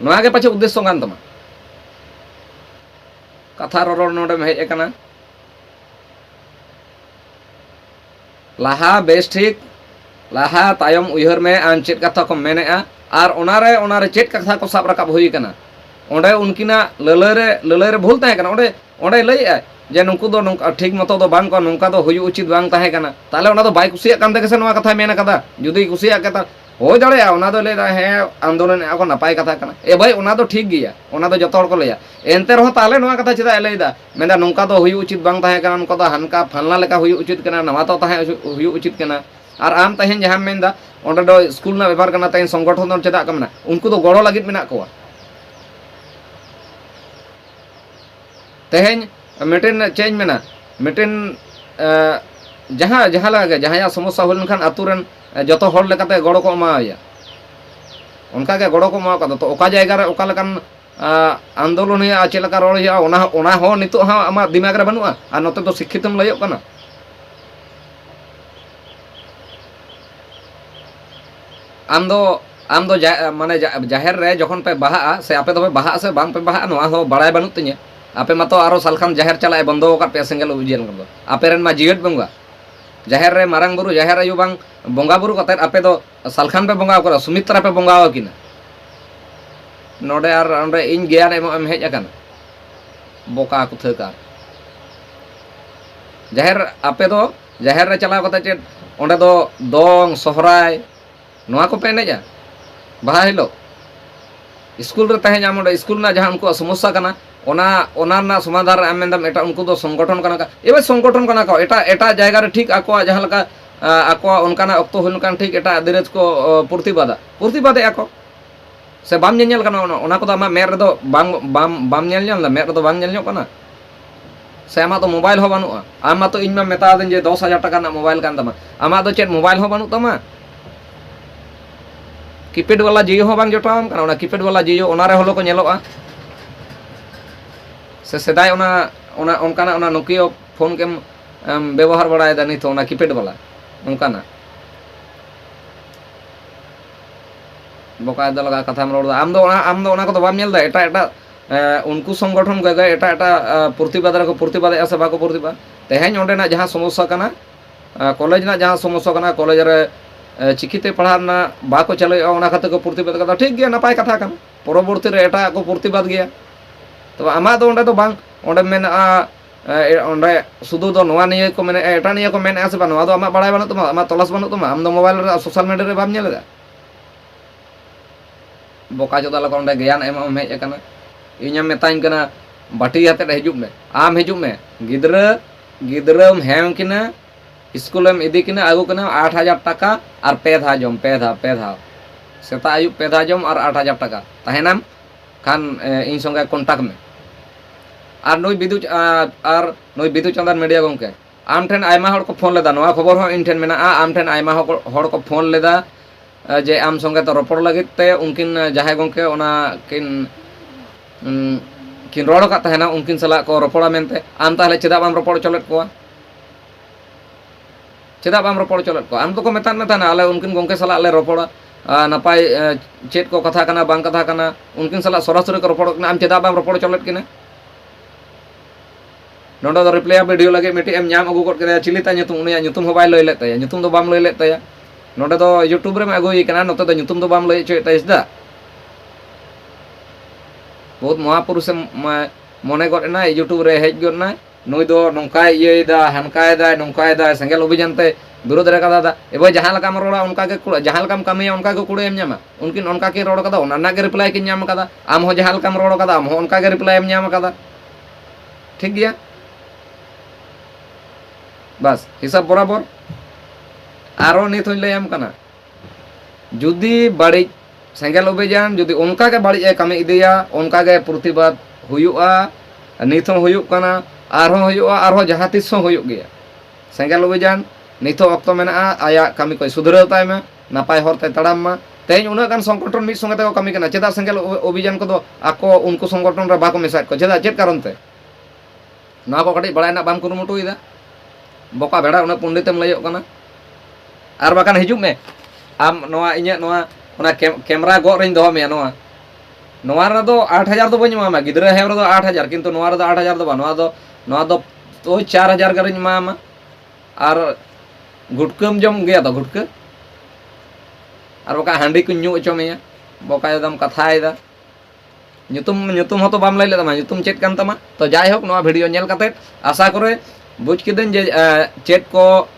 नोवा पाछे उद्देश्य गान तमा कथा हेज अकना लाहा बेस ठीक. लाहा तायम उयहर में आम चेत कथा को कथा साब रकाब उनकी ना लालय रे भूल तहेकना जे नुकु दो नुक, ठीक मत दो बांग को, नुका दो होयु उचित बांग तहेकना ताले ओना से नवा कथा, मेन कदा जुदी कुसिया हो जड़े आ आंदोलन आको नपाय कथा ए भाई ओना ठीक गया ओना दो जतड़ को लेया एंते रहो, ताले नवा कथा चेता एलेदा मेंदा नुका दो होयु उचित बांग तहेकना हनका, फलना उचित नवा तो तहे होयु उचित और आम तहे जहाँ मेंदा स्कूल ना संगठन दो चेता उनको दो गड़ो लागित मेना कोवा ᱛᱮᱦᱮᱧ ᱢᱤᱫᱴᱮᱱ ᱪᱮᱫ ᱤᱧ ᱢᱮᱱᱟ ᱢᱤᱫᱴᱮᱱ ᱡᱟᱦᱟᱸ ᱡᱟᱦᱟᱸ ᱞᱮᱠᱟᱜᱮ ᱡᱟᱦᱟᱸᱭᱟᱜ ᱥᱚᱢᱚᱥᱥᱟ ᱦᱩᱭ ᱞᱮᱱᱠᱷᱟᱱ ᱟᱛᱳ ᱨᱮᱱ ᱡᱚᱛᱚ ᱦᱚᱲ ᱞᱮᱠᱟᱛᱮ ᱜᱚᱲᱚ ᱠᱚ ᱮᱢᱟᱣᱟᱭᱟ ᱚᱱᱠᱟᱜᱮ ᱜᱚᱲᱚ ᱠᱚ ᱮᱢᱟᱣ ᱠᱟᱫᱟ ᱛᱚ ᱚᱠᱟ ᱡᱟᱭᱜᱟ ᱨᱮ ᱚᱠᱟ ᱞᱮᱠᱟᱱ ᱟᱱᱫᱳᱞᱚᱱ ᱦᱩᱭᱩᱜᱼᱟ ᱪᱮᱫ ᱞᱮᱠᱟ ᱨᱚᱲ ᱦᱩᱭᱩᱜᱼᱟ ᱚᱱᱟ ᱚᱱᱟ ᱦᱚᱸ ᱱᱤᱛᱚᱜ ᱦᱚᱸ ᱟᱢᱟᱜ ᱫᱤᱢᱟᱜᱽ ᱨᱮ ᱵᱟᱹᱱᱩᱜᱼᱟ ᱟᱨ ᱱᱚᱛᱮ ᱫᱚ ᱥᱤᱠᱠᱷᱤᱛᱚᱢ ᱞᱟᱹᱭᱚᱜ ᱠᱟᱱᱟ ᱟᱢ ᱫᱚ ᱟᱢ ᱫᱚ ᱢᱟᱱᱮ ᱡᱟᱦᱮᱨ ᱨᱮ ᱡᱚᱠᱷᱚᱱ ᱯᱮ ᱵᱟᱦᱟᱜᱼᱟ ᱥᱮ ᱟᱯᱮ ᱫᱚᱯᱮ ᱵᱟᱦᱟᱜᱼᱟ ᱥᱮ ᱵᱟᱝᱯᱮ ᱵᱟᱦᱟᱜᱼᱟ ᱱᱚᱣᱟ ᱦᱚᱸ ᱵᱟᱲᱟᱭ ᱵᱟᱹᱱᱩᱜ ᱛᱤᱧᱟᱹ ᱟᱯᱮ ᱢᱟᱛᱚ ᱟᱨᱚ ᱥᱟᱞᱠᱷᱟᱱ ᱡᱟᱦᱮᱨ ᱪᱟᱞᱟᱜ ચલાય બંધો વખત પેસંગેલ અભિયાન કરદો આપે રેન માં જીવેટ બંગા જાહેર રે મારાંગ બુરુ જાહેર આયુ બાંગ બંગા બુરુ કતાર આપે તો સલખાન પે બંગા કરો સુમિત્રા પે બંગા આવો કિના નોડે આર ઓંડે ઇન ગયા ને એમ હેજ અકન બોકા ᱡᱟᱦᱮᱨ ᱟᱯᱮ ᱫᱚ ᱡᱟᱦᱮᱨ ᱨᱮ ᱪᱟᱞᱟᱣ ᱠᱟᱛᱮᱫ ᱪᱮᱫ ᱚᱸᱰᱮ ᱫᱚ ᱫᱚᱝ ᱥᱚᱦᱨᱟᱭ ᱱᱚᱣᱟ ᱠᱚᱯᱮ ᱮᱱᱮᱡᱟ ᱵᱟᱦᱟ ᱦᱤᱞᱳᱜ ᱥᱠᱩᱞ ᱨᱮ ᱛᱟᱦᱮᱸ ᱧᱟᱢ ᱚᱸᱰᱮ ᱥᱠᱩᱞ ᱨᱮᱱᱟᱜ ᱡᱟᱦᱟᱸ ᱩᱱᱠᱩᱣᱟᱜ ᱥᱚᱢᱚᱥᱥᱟ ᱠᱟᱱᱟ समाधान एम उनको संगठन एवं संगठन एट जैगार ठीक आक आकान ठीक एट अधीरज को प्रतिबदा प्रतिबदे को से बाम बामेल मेरे बामेल मेरे से आम तो मोबाइल हो बनू आम तो इनमें मत जे दस हज़ार टाका मोबाइल कानता आम तो चे मोबाइल हो बनू तमा कीपेड वाला जियो हो जटावन कीपेड वाला जीओ उनको ᱥᱮ ᱥᱮᱫᱟᱭ ᱚᱱᱟ ᱚᱱᱟ ᱚᱱᱠᱟᱱᱟᱜ ᱚᱱᱟ ᱱᱳᱠᱤᱭᱳ ᱯᱷᱳᱱ ᱜᱮᱢ ᱵᱮᱵᱚᱦᱟᱨ ᱵᱟᱲᱟᱭᱮᱫᱟ ᱱᱤᱛᱚᱜ ᱚᱱᱟ ᱠᱤᱯᱮᱰ ᱵᱟᱞᱟ ᱚᱱᱠᱟᱱᱟᱜ ᱵᱚᱠᱟᱭ ᱫᱚ ᱞᱟᱜᱟ ᱠᱟᱛᱷᱟᱢ ᱨᱚᱲᱫᱟ ᱟᱢ ᱫᱚ ᱚᱱᱟ ᱟᱢ ᱫᱚ ᱚᱱᱟ ᱠᱚᱫᱚ ᱵᱟᱢ ᱧᱮᱞ ᱮᱫᱟ ᱮᱴᱟᱜ ᱮᱴᱟᱜ ᱩᱱᱠᱩ ᱥᱚᱝᱜᱚᱴᱷᱚᱱ ᱜᱮ ᱮᱴᱟᱜ ᱮᱴᱟᱜ ᱯᱨᱚᱛᱤᱵᱟᱫ ᱨᱮᱠᱚ ᱯᱨᱚᱛᱤᱵᱟᱫᱮᱜᱼᱟ ᱥᱮ ᱵᱟᱠᱚ ᱯᱨᱚᱛᱤᱵᱟᱫ ᱛᱮᱦᱮᱧ ᱚᱸᱰᱮᱱᱟᱜ ᱡᱟᱦᱟᱸ ᱥᱚᱢᱚᱥᱥᱟ ᱠᱟᱱᱟ ᱠᱚᱞᱮᱡᱽ ᱨᱮᱱᱟᱜ ᱡᱟᱦᱟᱸ ᱥᱚᱢᱚᱥᱥᱟ ᱠᱟᱱᱟ ᱠᱚᱞᱮᱡᱽ ᱨᱮ ᱪᱤᱠᱤᱛᱮ ᱯᱟᱲᱦᱟᱜ ᱨᱮᱱᱟᱜ ᱵᱟᱠᱚ ᱪᱟᱹᱞᱩᱭᱮᱜᱼᱟ ᱚᱱᱟ ᱠᱷᱟᱹᱛᱤᱨ ᱠᱚ ᱯᱨᱚᱛᱤᱵᱟᱫ ᱠᱟᱫᱟ ᱴᱷᱤᱠ ᱜᱮᱭᱟ ᱱᱟᱯᱟᱭ ᱠᱟᱛᱷᱟ ᱠᱟᱱᱟ ᱯᱚᱨᱚᱵᱚᱨᱛᱤ ᱨᱮ ᱮᱴᱟᱜ ᱠᱚ ᱯᱨᱚᱛᱤᱵᱟᱫ ᱜᱮᱭᱟ ᱛᱚ ᱟᱢᱟᱜ ᱫᱚ ᱚᱸᱰᱮ ᱫᱚ ᱵᱟᱝ ᱚᱸᱰᱮ ᱢᱮᱱᱟᱜᱼᱟ ᱚᱸᱰᱮ ᱥᱩᱫᱷᱩ ᱫᱚ ᱱᱚᱣᱟ ᱱᱤᱭᱟᱹ ᱠᱚ ᱢᱮᱱᱮᱜᱼᱟ ᱮᱴᱟᱜ ᱱᱤᱭᱟᱹ ᱠᱚ ᱢᱮᱱᱮᱜᱼᱟ ᱥᱮ ᱵᱟᱝ ᱱᱚᱣᱟ ᱫᱚ ᱟᱢᱟᱜ ᱵᱟᱲᱟᱭ ᱵᱟᱹᱱᱩᱜ ᱛᱟᱢᱟ ᱟᱢᱟᱜ ᱛᱚᱞᱟᱥ ᱵᱟᱹᱱᱩᱜ ᱛᱟᱢᱟ ᱟᱢ ᱫᱚ ᱢᱳᱵᱟᱭᱤᱞ ᱨᱮ ᱥᱳᱥᱟᱞ ᱢᱤᱰᱤᱭᱟ ᱨᱮ ᱵᱟᱢ ᱧᱮᱞ ᱮᱫᱟ ᱵᱚᱠᱟ ᱪᱚᱫᱟ ᱞᱮᱠᱟ ᱚᱸᱰᱮ ᱜᱮᱭᱟᱱ ᱮᱢ ᱮᱢ ᱦᱮᱡ ᱟᱠᱟᱱᱟ ᱤᱧᱮᱢ ᱢᱮᱛᱟᱧ ᱠᱟᱱᱟ ᱵᱟᱹᱴᱤ ᱟᱛᱮᱫ ᱦᱤᱡᱩᱜ ᱢᱮ ᱟᱢ ᱦᱤᱡᱩᱜ ᱢᱮ ᱜᱤᱫᱽᱨᱟᱹ ᱜᱤᱫᱽᱨᱟᱹᱢ ᱦᱮᱢ ᱠᱤᱱᱟ स्कूलम इदी किना आगु किना आठ हज़ार टका और पे धा जम पे धा पे धा सेता आयु पे धा जम और आठ हज़ार टका तहनाम खान इन संगे कॉन्टैक्ट में विद्युत विद्युत चंदन मीडिया गमे आम ठेन को फ़ोन लेदा ना खबर हम इनठे मे आम ठेन को फ़ोन लेदा जे आम संगे तो रोपड़ लगे ते उनकिन जहाँ गमे किन रहा उनकिन साल को रोपड़ा मनते आम तेल चेदा बम रोपड़ चलो को चेदा रोपड़ चलो को आम तो मतान में अल उनकिन गमे साला रोपड़ा नपाय चेक को कथा कथा उनकिन साला सरासरी को रोपड़ा आम चेदा रोपड़ चलो किना नोड़ा रिप्ले भिडियो लगे मिट्टी अगुगे चिलीता उन्हें बै लय लेते बम लय लेते नोड़े तो यूट्यूब रेम अगुना नोते तो बम लय बहुत महापुरुष मने गना यूट्यूब हेज गना नई तो नौकाय इेदा हानकाय नौकाय सेंगल अभिजान दुरुद रखा ए भाई जहाँ लगा रहा उनका जहाँ कमी उनका कूड़े उनकी उनका रोड़ा उन्हें रिप्लाई कि आम जहाँ रोड़ा आम रिप्लाई ठीक है ᱵᱟᱥ হিসাব বরাবর আরও নিত হইলে ᱞᱟᱹᱭᱟᱢ ᱠᱟᱱᱟ ᱡᱩᱫᱤ ᱵᱟᱹᱲᱤᱡ ᱥᱮᱸᱜᱮᱞ ᱚᱵᱷᱤᱡᱟᱱ ᱡᱩᱫᱤ ᱚᱱᱠᱟᱜᱮ ᱵᱟᱹᱲᱤᱡ ᱮ ᱠᱟᱹᱢᱤ ᱤᱫᱤᱭᱟ ᱚᱱᱠᱟᱜᱮ ᱯᱨᱚᱛᱤᱵᱟᱫ ᱦᱩᱭᱩᱜᱼᱟ ᱱᱤᱛ ᱦᱚᱸ ᱦᱩᱭᱩᱜ ᱠᱟᱱᱟ ᱟᱨᱦᱚᱸ ᱦᱩᱭᱩᱜᱼᱟ ᱟᱨᱦᱚᱸ ᱡᱟᱦᱟᱸ ᱛᱤᱥ ᱦᱚᱸ ᱦᱩᱭᱩᱜ ᱜᱮᱭᱟ ᱥᱮᱸᱜᱮᱞ ᱚᱵᱷᱤᱡᱟᱱ ᱱᱤᱛᱚᱜ ᱚᱠᱛᱚ ᱢᱮᱱᱟᱜᱼᱟ ᱟᱭᱟᱜ ᱠᱟᱹᱢᱤ ᱠᱚᱭ ᱥᱩᱫᱷᱨᱟᱹᱣ ᱛᱟᱭ ᱢᱟ ᱱᱟᱯᱟᱭ ᱦᱚᱨᱛᱮ ᱛᱟᱲᱟᱢ ᱢᱟ ᱛᱮᱦᱮᱧ ᱩᱱᱟᱹᱜ ᱜᱟᱱ ᱥᱚᱝᱜᱚᱴᱷᱚᱱ ᱢᱤᱫ ᱥᱚᱸᱜᱮ ᱛᱮᱠᱚ ᱠᱟᱹᱢᱤ ᱠᱟᱱᱟ ᱪᱮᱫᱟᱜ ᱥᱮᱸᱜᱮᱞ ᱚ- ᱚᱵᱷᱤᱡᱟᱱ ᱠᱚᱫᱚ ᱟᱠᱚ ᱩᱱᱠᱩ ᱥᱚᱝᱜᱚᱴᱷᱚᱱ ᱨᱮ ᱵᱟᱠᱚ ᱢᱮᱥᱟᱭᱮᱫ ᱠᱚᱣᱟ ᱪᱮᱫᱟᱜ ᱪᱮᱫ ᱠᱟᱨᱚᱱ ᱛᱮ ᱱᱚᱣᱟ ᱠᱚ ᱠᱟᱹᱴᱤᱡ ᱵᱟᱲᱟᱭ ᱨᱮᱱᱟᱜ ᱵᱟᱢ ᱠᱩᱨᱩᱢᱩᱴᱩᱭᱮᱫᱟ बका भेड़ा उन पंडित एम बाखान हजू में आम इन कैमरा गो रही दवा आठ हज़ार तो बीमा में गिद्रा हेम आठ हज़ार कि आठ हज़ार तो चार हज़ार गारे और गुटक जो गया तो गुटक और बका हाँ को नु अचमे बका दम कथाएगा नुतुम नुतुम हम लैलेम चेकमा तो जैक भिडियो नल आशा को ᱵᱩᱡᱽ ᱠᱤᱫᱟᱹᱧ ᱡᱮ ᱪᱮᱫ ᱠᱚ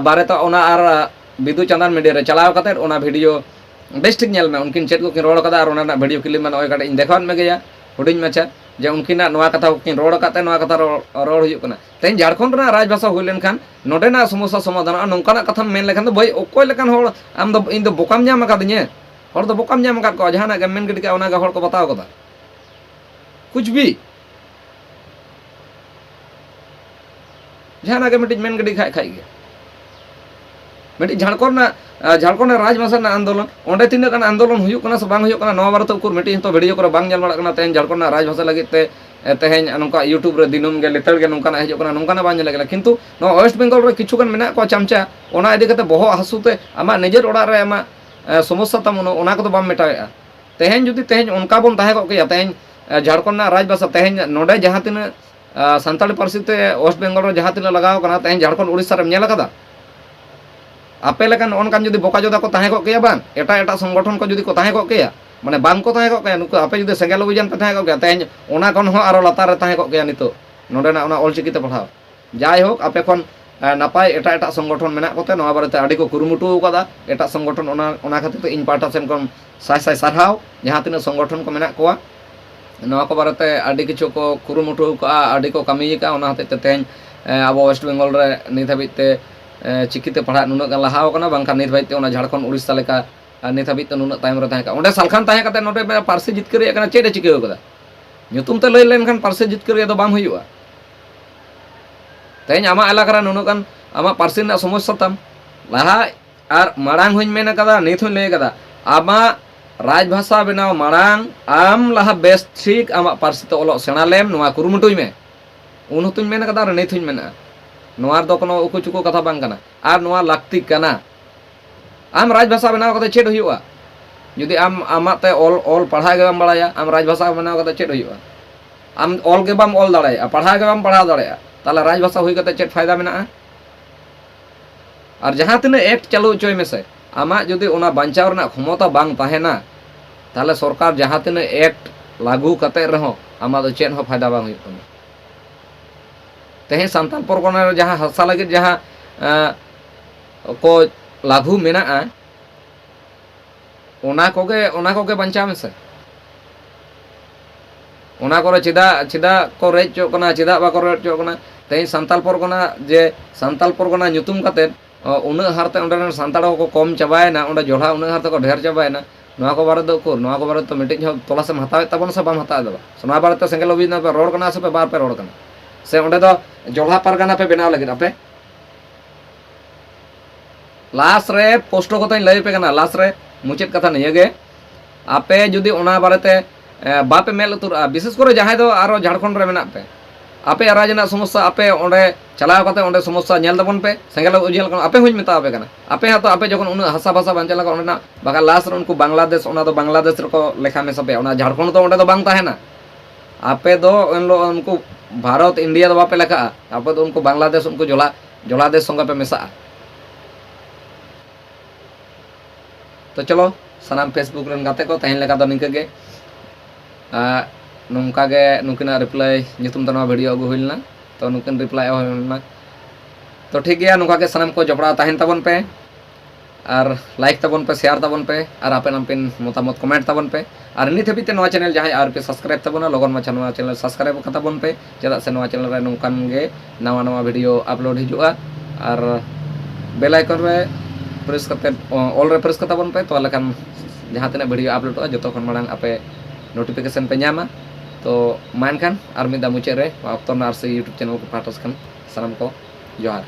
ᱵᱟᱨᱮᱛᱮ ᱚᱱᱟ ᱟᱨ ᱵᱤᱫᱩ ᱪᱟᱸᱫᱟᱱ ᱢᱤᱰᱤᱭᱟ ᱨᱮ ᱪᱟᱞᱟᱣ ᱠᱟᱛᱮᱫ ᱚᱱᱟ ᱵᱷᱤᱰᱤᱭᱳ ᱵᱮᱥ ᱴᱷᱤᱠ ᱧᱮᱞ ᱢᱮ ᱩᱱᱠᱤᱱ ᱪᱮᱫ ᱠᱚᱠᱤᱱ ᱨᱚᱲ ᱠᱟᱫᱟ ᱟᱨ ᱚᱱᱟ ᱨᱮᱱᱟᱜ ᱵᱷᱤᱰᱤᱭᱳ ᱠᱞᱤᱯ ᱢᱟ ᱱᱚᱜᱼᱚᱭ ᱠᱟᱹᱴᱤᱡ ᱤᱧ ᱫᱮᱠᱷᱟᱣᱟᱫ ᱢᱮᱜᱮᱭᱟ ᱦᱩᱰᱤᱧ ᱢᱟᱪᱷᱟ ᱡᱮ उनकिन कथाकिन रोड नवा कथा रोड तेज झारखंड राजभाषा हो लेखान नोडे समस्या समाधान नौकान कथा मन लेखान भाई अकोलेखान आम इन बोकाम नामकादे बोकाम नामक जहाँ गेम गए को बताओ कुछ भी ᱡᱟᱦᱟᱱᱟᱜ ᱜᱮ ᱢᱤᱫᱴᱤᱡ ᱢᱮᱱ ᱜᱟᱹᱰᱤ ᱠᱷᱟᱡ ᱠᱷᱟᱡ ᱜᱮ ᱢᱤᱫᱴᱤᱡ ᱡᱷᱟᱲᱠᱷᱚᱸᱰ ᱨᱮᱱᱟᱜ ᱡᱷᱟᱲᱠᱷᱚᱸᱰ ᱨᱮᱱᱟᱜ ᱨᱟᱡᱽ ᱵᱷᱟᱥᱟ ᱨᱮᱱᱟᱜ ᱟᱱᱫᱳᱞᱚᱱ ᱚᱸᱰᱮ ᱛᱤᱱᱟᱹᱜ ᱜᱟᱱ ᱟᱱᱫᱳᱞᱚᱱ ᱦᱩᱭᱩᱜ ᱠᱟᱱᱟ ᱥᱮ ᱵᱟᱝ ᱦᱩᱭᱩᱜ ᱠᱟᱱᱟ ᱱᱚᱣᱟ ᱵᱟᱨᱮᱛᱮ ᱩᱠᱩᱨ ᱢᱤᱫᱴᱤᱡ ᱦᱚᱸᱛᱚ ᱵᱷᱤᱰᱤᱭᱳ ᱠᱚᱨᱮ ᱵᱟᱝ ᱧᱮᱞ ᱵᱟᱲᱟᱜ ᱠᱟᱱᱟ ᱛᱮᱦᱮᱧ ᱡᱷᱟᱲᱠᱷᱚᱸᱰ ᱨᱮᱱᱟᱜ ᱨᱟᱡᱽ ᱵᱷᱟᱥᱟ ᱞᱟᱹᱜᱤᱫ ᱛᱮ ᱛᱮᱦᱮᱧ ᱱᱚᱝᱠᱟ ᱤᱭᱩᱴᱩᱵ ᱨᱮ ᱫᱤᱱᱟᱹᱢ ᱜᱮ ᱞᱮᱛᱟᱲ ᱜᱮ ᱱᱚᱝᱠᱟᱱᱟᱜ ᱦᱤᱡᱩᱜ ᱠᱟᱱᱟ ᱱᱚᱝᱠᱟᱱᱟᱜ ᱵᱟᱝ ᱧᱮᱞ ᱠᱟᱱᱟ ᱠᱤᱱᱛᱩ ᱱᱚᱣᱟ ᱳᱭᱮᱥᱴ ᱵᱮᱝᱜᱚᱞ ᱨᱮ ᱠᱤᱪᱷᱩ ᱜᱟᱱ ᱢᱮᱱᱟᱜ ᱠᱚᱣᱟ ᱪᱟᱢᱪᱟ ᱚᱱᱟ ᱤᱫᱤ ᱠᱟᱛᱮ ᱵᱚᱦᱚᱜ ᱦᱟᱹᱥᱩ ᱛᱮ ᱟᱢᱟᱜ ᱱᱤᱡᱮᱨ ᱚᱲᱟᱜ ᱨᱮ ᱟᱢᱟᱜ ᱥᱚᱢᱚᱥᱥᱟ ᱛᱟᱢ ᱚᱱᱟ ᱠᱚᱫᱚ ᱵᱟᱢ ᱢᱮᱴᱟᱣᱮᱜᱼᱟ ᱛᱮᱦᱮᱧ ᱡᱩᱫᱤ ᱛᱮᱦᱮᱧ ᱚᱱᱠᱟ ᱵᱚᱱ ᱛᱟᱦᱮᱸ ᱠᱚᱜ ᱠᱮᱭᱟ ᱛᱮᱦᱮᱧ ᱡᱷᱟᱲᱠᱷᱚᱸᱰ ᱨᱮᱱᱟᱜ ᱨᱟᱡᱽ ᱵᱷᱟᱥᱟ ᱛᱮᱦᱮᱧ ᱱᱚᱰᱮ ᱡᱟᱦᱟᱸ ᱛᱤᱱᱟᱹᱜ ᱥᱟᱱᱛᱟᱲᱤ ᱯᱟᱹᱨᱥᱤ ᱛᱮ ᱳᱭᱮᱥᱴ ᱵᱮᱝᱜᱚᱞ ᱨᱮ ᱡᱟᱦᱟᱸ ᱛᱤᱱᱟᱹᱜ ᱞᱟᱜᱟᱣ ᱠᱟᱱᱟ ᱛᱮᱦᱮᱧ ᱡᱷᱟᱲᱠᱷᱚᱸᱰ ᱩᱲᱤᱥᱥᱟ ᱨᱮᱢ ᱧᱮᱞ ᱟᱠᱟᱫᱟ ᱟᱯᱮ ᱞᱮᱠᱟᱱ ᱚᱱᱠᱟᱱ ᱡᱩᱫᱤ ᱵᱚᱠᱟ ᱡᱚᱫᱟ ᱠᱚ ᱛᱟᱦᱮᱸ ᱠᱚᱜ ᱠᱮᱭᱟ ᱵᱟᱝ ᱮᱴᱟᱜ ᱮᱴᱟᱜ ᱥᱚᱝᱜᱚᱴᱷᱚᱱ ᱠᱚ ᱡᱩᱫᱤ ᱠᱚ ᱛᱟᱦᱮᱸ ᱠᱚᱜ ᱠᱮᱭᱟ ᱢᱟᱱᱮ ᱵᱟᱝ ᱠᱚ ᱛᱟᱦᱮᱸ ᱠᱚᱜ ᱠᱮᱭᱟ ᱱᱩᱠᱩ ᱟᱯᱮ ᱡᱩᱫᱤ ᱥᱮᱸᱜᱮᱞ ᱚᱵᱷᱤᱡᱟᱱ ᱯᱮ ᱛᱟᱦᱮᱸ ᱠᱚᱜ ᱠᱮᱭᱟ ᱛᱮᱦᱮᱧ ᱚᱱᱟ ᱠᱷᱚᱱ ᱦᱚᱸ ᱟᱨᱚ ᱞᱟᱛᱟᱨ ᱨᱮ ᱛᱟᱦᱮᱸ ᱠᱚᱜ ᱠᱮᱭᱟ ᱱᱤᱛᱚᱜ ᱱᱚᱰᱮᱱᱟᱜ ᱚᱱᱟ ᱚᱞᱪᱤᱠᱤᱛᱮ ᱯᱟᱲᱦᱟᱣ ᱡᱟᱭᱦᱳᱠ ᱟᱯᱮ ᱠᱷᱚᱱ ᱮ, ᱱᱟᱯᱟᱭ ᱮᱴᱟᱜ ᱮᱴᱟᱜ ᱥᱚᱝᱜᱚᱴᱷᱚᱱ ᱢᱮᱱᱟᱜ ᱠᱚᱛᱮ ᱱᱚᱣᱟ ᱵᱟᱨᱮᱛᱮ ᱟᱹᱰᱤ ᱠᱚ ᱠᱩᱨᱩᱢᱩᱴᱩ ᱟᱠᱟᱫᱟ ᱮᱴᱟᱜ ᱥᱚᱝᱜᱚᱴᱷᱚᱱ ᱚᱱᱟ ᱚᱱᱟ ᱠᱷᱟᱹᱛᱤᱨ ᱛᱮ ᱤᱧ ᱯᱟᱦᱴᱟ ᱥᱮᱱ ᱠᱷᱚᱱ ᱥᱟᱭ ᱥᱟᱭ ᱥᱟᱨᱦᱟᱣ ᱡᱟᱦᱟᱸ ᱛᱤᱱᱟᱹᱜ ᱥᱚᱝᱜᱚᱴᱷᱚᱱ ko ᱢᱮᱱᱟᱜ ᱠᱚᱣᱟ ᱱᱚᱣᱟ ko ᱵᱟᱨᱮᱛᱮ ᱟᱹᱰᱤ ᱠᱤᱪᱷᱩ ko ᱠᱩᱨᱩᱢᱩᱴᱩ ᱠᱟᱜᱼᱟ ᱟᱹᱰᱤ ᱠᱚ ᱠᱟᱹᱢᱤ ᱟᱠᱟᱜᱼᱟ ᱚᱱᱟ ᱦᱚᱛᱮᱡ ᱛᱮ ᱛᱮᱦᱮᱧ ᱮ, ᱟᱵᱚ ᱳᱭᱮᱥᱴ ᱵᱮᱝᱜᱚᱞ ᱨᱮ ᱱᱤᱛ ᱦᱟᱹᱵᱤᱡ ᱛᱮ ᱮ, ᱪᱤᱠᱤᱛᱮ ᱯᱟᱲᱦᱟᱜ ᱱᱩᱱᱟᱹᱜ ᱜᱟᱱ ᱞᱟᱦᱟᱣ ᱠᱟᱱᱟ ᱵᱟᱝᱠᱷᱟᱱ ᱱᱤᱛ ᱦᱟᱹᱵᱤᱡ ᱛᱮ ᱚᱱᱟ ᱡᱷᱟᱲᱠᱷᱚᱸᱰ ᱩᱲᱤᱥᱥᱟ ᱞᱮᱠᱟ ᱟ, ᱱᱤᱛ ᱦᱟᱹᱵᱤᱡ ᱛᱮ ᱱᱩᱱᱟᱹᱜ ᱛᱟᱭᱚᱢ ᱨᱮ ᱛᱟᱦᱮᱸ ᱠᱟᱱᱟ ᱚᱸᱰᱮ ᱥᱟᱞᱠᱷᱟᱱ ᱛᱟᱦᱮᱸ ᱠᱟᱛᱮ ᱱᱚᱰᱮ ᱯᱟᱹᱨᱥᱤ ᱡᱤᱛᱠᱟᱹᱨ ᱨᱮᱭᱟᱜ ᱠᱟᱱᱟ ᱪᱮᱫ ᱮ ᱪᱤᱠᱟᱹᱣ ᱠᱟᱫᱟ ᱧᱩᱛᱩᱢ ᱛᱮ ᱞᱟᱹᱭ ᱞᱮᱱᱠᱷᱟᱱ ᱯᱟᱹᱨᱥᱤ ᱡᱤᱛᱠᱟᱹᱨ ᱨᱮᱭᱟᱜ ᱫᱚ ᱵᱟᱝ ᱦᱩᱭᱩᱜᱼᱟ ᱛᱮᱦᱮᱧ ᱟᱢᱟᱜ ᱮᱞᱟᱠᱟ ᱨᱮ ᱱᱩᱱᱟᱹᱜ ᱜᱟᱱ ᱟᱢᱟᱜ ᱯᱟᱹᱨᱥᱤ ᱨᱮᱱᱟᱜ ᱥᱚᱢᱚᱥᱥᱟ ᱛᱟᱢ ᱞᱟᱦᱟ ᱟᱨ ᱢᱟᱲᱟᱝ ᱦᱚᱧ ᱢᱮᱱ ᱟᱠᱟᱫᱟ ᱱᱤᱛ ᱦᱚᱧ ᱞᱟᱹᱭ ᱟᱠᱟᱫᱟ ᱟᱢᱟᱜ राजभाषा बनाव मांग आम लहा बेस ठीक आम पार्सी तो ओलोक सेनालेम कुरुटू में उनहतुम रनीतुम उकू चुकू कथा बना लाती आम राजभाषा बनाव कर चेक हो जी आम आमते पढ़ाई बम बड़ा आम राजभाषा बनाव कर चेक हो आम ऑल के बम ऑल दड़ा पढ़ाई बम पढ़ा दाला राजभाषा होते चेक फ़ायदा मे और जहाँ तक एक्ट चालू चो में से ᱟᱢᱟᱜ ᱡᱩᱫᱤ ᱚᱱᱟ ᱵᱟᱧᱪᱟᱣ ᱨᱮᱱᱟᱜ ᱠᱷᱚᱢᱚᱛᱟ ᱵᱟᱝ ᱛᱟᱦᱮᱱᱟ ᱛᱟᱦᱚᱞᱮ ᱥᱚᱨᱠᱟᱨ ᱡᱟᱦᱟᱸ ᱛᱤᱱᱟᱹᱜ ᱮᱠᱴ ᱞᱟᱹᱜᱩ ᱠᱟᱛᱮᱫ ᱨᱮᱦᱚᱸ ᱟᱢᱟᱜ ᱫᱚ ᱪᱮᱫ ᱦᱚᱸ ᱯᱷᱟᱭᱫᱟ ᱵᱟᱝ ᱦᱩᱭᱩᱜ ᱛᱟᱢᱟ ᱛᱮᱦᱮᱧ ᱥᱟᱱᱛᱟᱞ ᱯᱚᱨᱜᱚᱱᱟ ᱨᱮ ᱡᱟᱦᱟᱸ ᱦᱟᱥᱟ ᱞᱟᱹᱜᱤᱫ ᱡᱟᱦᱟᱸ ᱠᱚ ᱞᱟᱹᱜᱩ ᱢᱮᱱᱟᱜᱼᱟ ᱚᱱᱟ ᱠᱚᱜᱮ ᱚᱱᱟ ᱠᱚᱜᱮ ᱵᱟᱧᱪᱟᱣ ᱢᱮᱥᱮ ᱚᱱᱟ ᱠᱚᱨᱮ ᱪᱮᱫᱟᱜ ᱪᱮᱫᱟᱜ ᱠᱚ ᱨᱮᱡ ᱦᱚᱪᱚᱜ ᱠᱟᱱᱟ ᱪᱮᱫᱟᱜ ᱵᱟᱠᱚ ᱨᱮᱡ ᱦᱚᱪᱚᱜ ᱠᱟᱱᱟ ᱛᱮᱦᱮᱧ ᱥᱟᱱᱛᱟᱞ ᱯᱚᱨᱜᱚᱱᱟ ᱡᱮ ᱥᱟᱱᱛᱟᱞ ᱯᱚᱨᱜᱚᱱᱟ ᱧᱩᱛᱩᱢ ᱠᱟᱛᱮᱫ ᱩᱱᱟᱹᱜ ᱦᱟᱨᱛᱮ ᱚᱸᱰᱮ ᱨᱮᱱ ᱥᱟᱱᱛᱟᱲ ᱠᱚ ᱠᱚᱢ ᱪᱟᱵᱟᱭᱮᱱᱟ ᱚᱸᱰᱮ ᱡᱚᱞᱦᱟ ᱩᱱᱟᱹᱜ ᱦᱟᱨᱛᱮ ᱠᱚ ᱰᱷᱮᱨ ᱪᱟᱵᱟᱭᱮᱱᱟ ᱱᱚᱣᱟ ᱠᱚ ᱵᱟᱨᱮ ᱫᱚ ᱩᱠᱩᱨ ᱱᱚᱣᱟ ᱠᱚ ᱵᱟᱨᱮ ᱫᱚ ᱢᱤᱫᱴᱤᱡ ᱦᱚᱸ ᱛᱚᱞᱟᱥᱮᱢ ᱦᱟᱛᱟᱣᱮᱫ ᱛᱟᱵᱚᱱᱟ ᱥᱮ ᱵᱟᱢ ᱦᱟᱛᱟᱣ ᱮᱫᱟ ᱱᱚᱣᱟ ᱵᱟᱨᱮᱛᱮ ᱥᱮᱸᱜᱮᱞ ᱚᱵᱷᱤᱡᱟᱱ ᱯᱮ ᱨᱚᱲ ᱠᱟᱱᱟ ᱥᱮ ᱯᱮ ᱵᱟᱯᱮ ᱨᱚᱲ ᱠᱟᱱᱟ ᱥᱮ ᱚᱸᱰᱮ ᱫᱚ ᱡᱚᱞᱦᱟ ᱯᱟᱨᱜᱟᱱᱟ ᱯᱮ ᱵᱮᱱᱟᱣ ᱞᱟᱹᱜᱤᱫ ᱟᱯᱮ ᱞᱟᱥ ᱨᱮ ᱯᱳᱥᱴᱚ ᱠᱚᱛᱮᱧ ᱞᱟᱹᱭ ᱟᱯᱮ ᱠᱟᱱᱟ ᱞᱟᱥ ᱨᱮ ᱢᱩᱪᱟᱹᱫ ᱠᱟᱛᱷᱟ ᱱᱤᱭᱟᱹᱜᱮ ᱟᱯᱮ ᱡᱩᱫᱤ ᱚᱱᱟ ᱵᱟᱨᱮᱛᱮ ᱮ, ᱵᱟᱯᱮ ᱢᱮᱫ ᱞᱩᱛᱩᱨᱟᱜᱼᱟ ᱵᱤᱥᱮᱥ ᱠᱚᱨᱮ ᱡᱟᱦᱟᱸᱭ ᱫᱚ ᱟᱨᱚ ᱡᱷᱟᱲᱠᱷᱚᱸᱰ ᱨᱮ ᱢᱮᱱᱟᱜ ᱯᱮ ᱟᱯᱮ ᱨᱟᱡᱽ ᱨᱮᱱᱟᱜ ᱥᱚᱢᱚᱥᱥᱟ ᱟᱯᱮ ᱚᱸᱰᱮ ᱪᱟᱞᱟᱣ ᱠᱟᱛᱮ ᱚᱸᱰᱮ ᱥᱚᱢᱚᱥᱥᱟ ᱧᱮᱞ ᱛᱟᱵᱚᱱ ᱯᱮ ᱥᱮᱸᱜᱮᱞ ᱩᱡᱮᱞ ᱠᱟᱱᱟ ᱟᱯᱮ ᱦᱚᱸᱧ ᱢᱮᱛᱟ ᱟᱯᱮ ᱠᱟᱱᱟ ᱟᱯᱮ ᱦᱚᱸᱛᱚ ᱟᱯᱮ ᱡᱚᱠᱷᱚᱱ ᱩᱱᱟᱹᱜ ᱦᱟᱥᱟ ᱵᱷᱟᱥᱟ ᱵᱟᱧᱪᱟᱣ ᱞᱟᱜᱟᱜ ᱚᱸᱰᱮᱱᱟᱜ ᱵᱟᱠᱷᱟᱱ ᱞᱟᱥ ᱨᱮ ᱩᱱᱠᱩ ᱵᱟᱝᱞᱟᱫᱮᱥ ᱚᱱᱟ ᱫᱚ ᱵᱟᱝᱞᱟᱫᱮᱥ ᱨᱮᱠᱚ ᱞᱮᱠᱷᱟ ᱢᱮᱥᱟ ᱯᱮᱭᱟ ᱚᱱᱟ ᱡᱷᱟᱲᱠᱷᱚᱸᱰ ᱫᱚ ᱚᱸᱰᱮ ᱫᱚ ᱵᱟᱝ ᱛᱟᱦᱮᱱᱟ ᱟᱯᱮ ᱫᱚ ᱮᱱᱦᱤᱞᱳᱜ ᱩᱱᱠᱩ ᱵᱷᱟᱨᱚᱛ ᱤᱱᱰᱤᱭᱟ ᱫᱚ ᱵᱟᱯᱮ ᱞᱮᱠᱷᱟᱜᱼᱟ ᱟᱯᱮ ᱫᱚ ᱩᱱᱠᱩ ᱵᱟᱝᱞᱟᱫᱮᱥ ᱩᱱᱠᱩ ᱡᱚᱞᱟ ᱡᱚᱞᱟᱫᱮᱥ ᱥᱚᱸᱜᱮ ᱯᱮ ᱢᱮᱥᱟᱜᱼᱟ ᱛᱚ ᱪᱚᱞᱚ ᱥᱟᱱᱟᱢ ᱯᱷᱮᱥᱵᱩᱠ ᱨᱮᱱ ᱜᱟᱛᱮ ᱠᱚ ᱛᱮᱦᱮᱧ ᱞᱮᱠᱟ ᱫᱚ ᱱᱤᱝᱠᱟᱹ ᱜᱮ ᱟᱨ ᱱᱚᱝᱠᱟ ᱜᱮ ᱱᱩᱠᱤᱱᱟᱜ ᱨᱤᱯᱞᱟᱭ ᱧᱩᱛᱩᱢ ᱛᱮ ᱱᱚᱣᱟ ᱵᱷᱤᱰᱤᱭᱳ ᱟᱹᱜᱩ ᱦᱩᱭ ᱞᱮᱱᱟ ᱛᱚ ᱱᱩᱠᱤᱱ ᱨᱤᱯᱞᱟᱭ ᱦᱩᱭ ᱞᱮᱱᱟ ᱛᱚ ᱴᱷᱤᱠ ᱜᱮᱭᱟ ᱱᱚᱝᱠᱟ ᱜᱮ ᱥᱟᱱᱟᱢ ᱠᱚ ᱡᱚᱯᱲᱟᱣ ᱛᱟᱦᱮᱱ ᱛᱟᱵᱚᱱ ᱯᱮ ᱟᱨ ᱞᱟᱭᱤᱠ ᱛᱟᱵᱚᱱ ᱯᱮ ᱥᱮᱭᱟᱨ ᱛᱟᱵᱚᱱ ᱯᱮ ᱟᱨ ᱟᱯᱮᱱ ᱟᱯᱮᱱ ᱢᱚᱛᱟᱢᱚᱛ ᱠᱚᱢᱮᱱᱴ ᱛᱟᱵᱚᱱ ᱯᱮ ᱟᱨ ᱱᱤᱛ ᱦᱟᱹᱵᱤᱡ ᱛᱮ ᱱᱚᱣᱟ ᱪᱮᱱᱮᱞ ᱡᱟᱦᱟᱸᱭ ᱟᱨ ᱯᱮ ᱥᱟᱵᱥᱠᱨᱟᱭᱤᱵ ᱛᱟᱵᱚᱱᱟ ᱞᱚᱜᱚᱱ ᱢᱟᱪᱷᱟ ᱱᱚᱣᱟ ᱪᱮᱱᱮᱞ ᱥᱟᱵᱥᱠᱨᱟᱭᱤᱵ ᱠᱟᱛᱟ ᱵᱚᱱ ᱯᱮ ᱪᱮᱫᱟᱜ ᱥᱮ ᱱᱚᱣᱟ ᱪᱮᱱᱮᱞ ᱨᱮ ᱱᱚᱝᱠᱟᱱ ᱜᱮ ᱱᱟᱣᱟ ᱱᱟᱣᱟ ᱵᱷᱤᱰᱤᱭᱳ ᱟᱯᱞᱳᱰ ᱦᱤᱡᱩᱜᱼᱟ ᱟᱨ ᱵᱮᱞ ᱟᱭᱠᱚᱱ ᱨᱮ ᱯᱨᱮᱥ ᱠᱟᱛᱮ ᱚᱞ ᱨᱮ ᱯᱨᱮᱥ ᱠᱟᱛᱟ ᱵᱚᱱ ᱯᱮ ᱛᱚ ᱞᱮᱠᱷᱟᱱ ᱡᱟᱦᱟᱸ ᱛᱤᱱᱟᱹᱜ ᱵᱷᱤᱰᱤᱭᱳ ᱟᱯᱞᱳᱰᱚᱜᱼᱟ ᱡᱚᱛᱚ ᱠᱷᱚᱱ ᱢᱟᱲᱟᱝ ᱟᱯᱮ ᱱᱳᱴᱤᱯᱷᱤᱠᱮᱥᱚᱱ ᱯᱮ ᱧᱟᱢᱟ ᱛᱚ ᱢᱟ ᱮᱱᱠᱷᱟᱱ ᱟᱨ ᱢᱤᱫ ᱫᱷᱟᱣ ᱢᱩᱪᱟᱹᱫ ᱨᱮ ᱚᱠᱛᱚ ᱨᱮᱱᱟᱜ ᱟᱨ ᱥᱮ ᱤᱭᱩᱴᱩᱵᱽ ᱪᱮᱱᱮᱞ ᱠᱚ ᱯᱟᱦᱴᱟ ᱠᱷᱚᱱ ᱥᱟᱱᱟᱢ ᱠᱚ ᱡᱚᱦᱟᱨ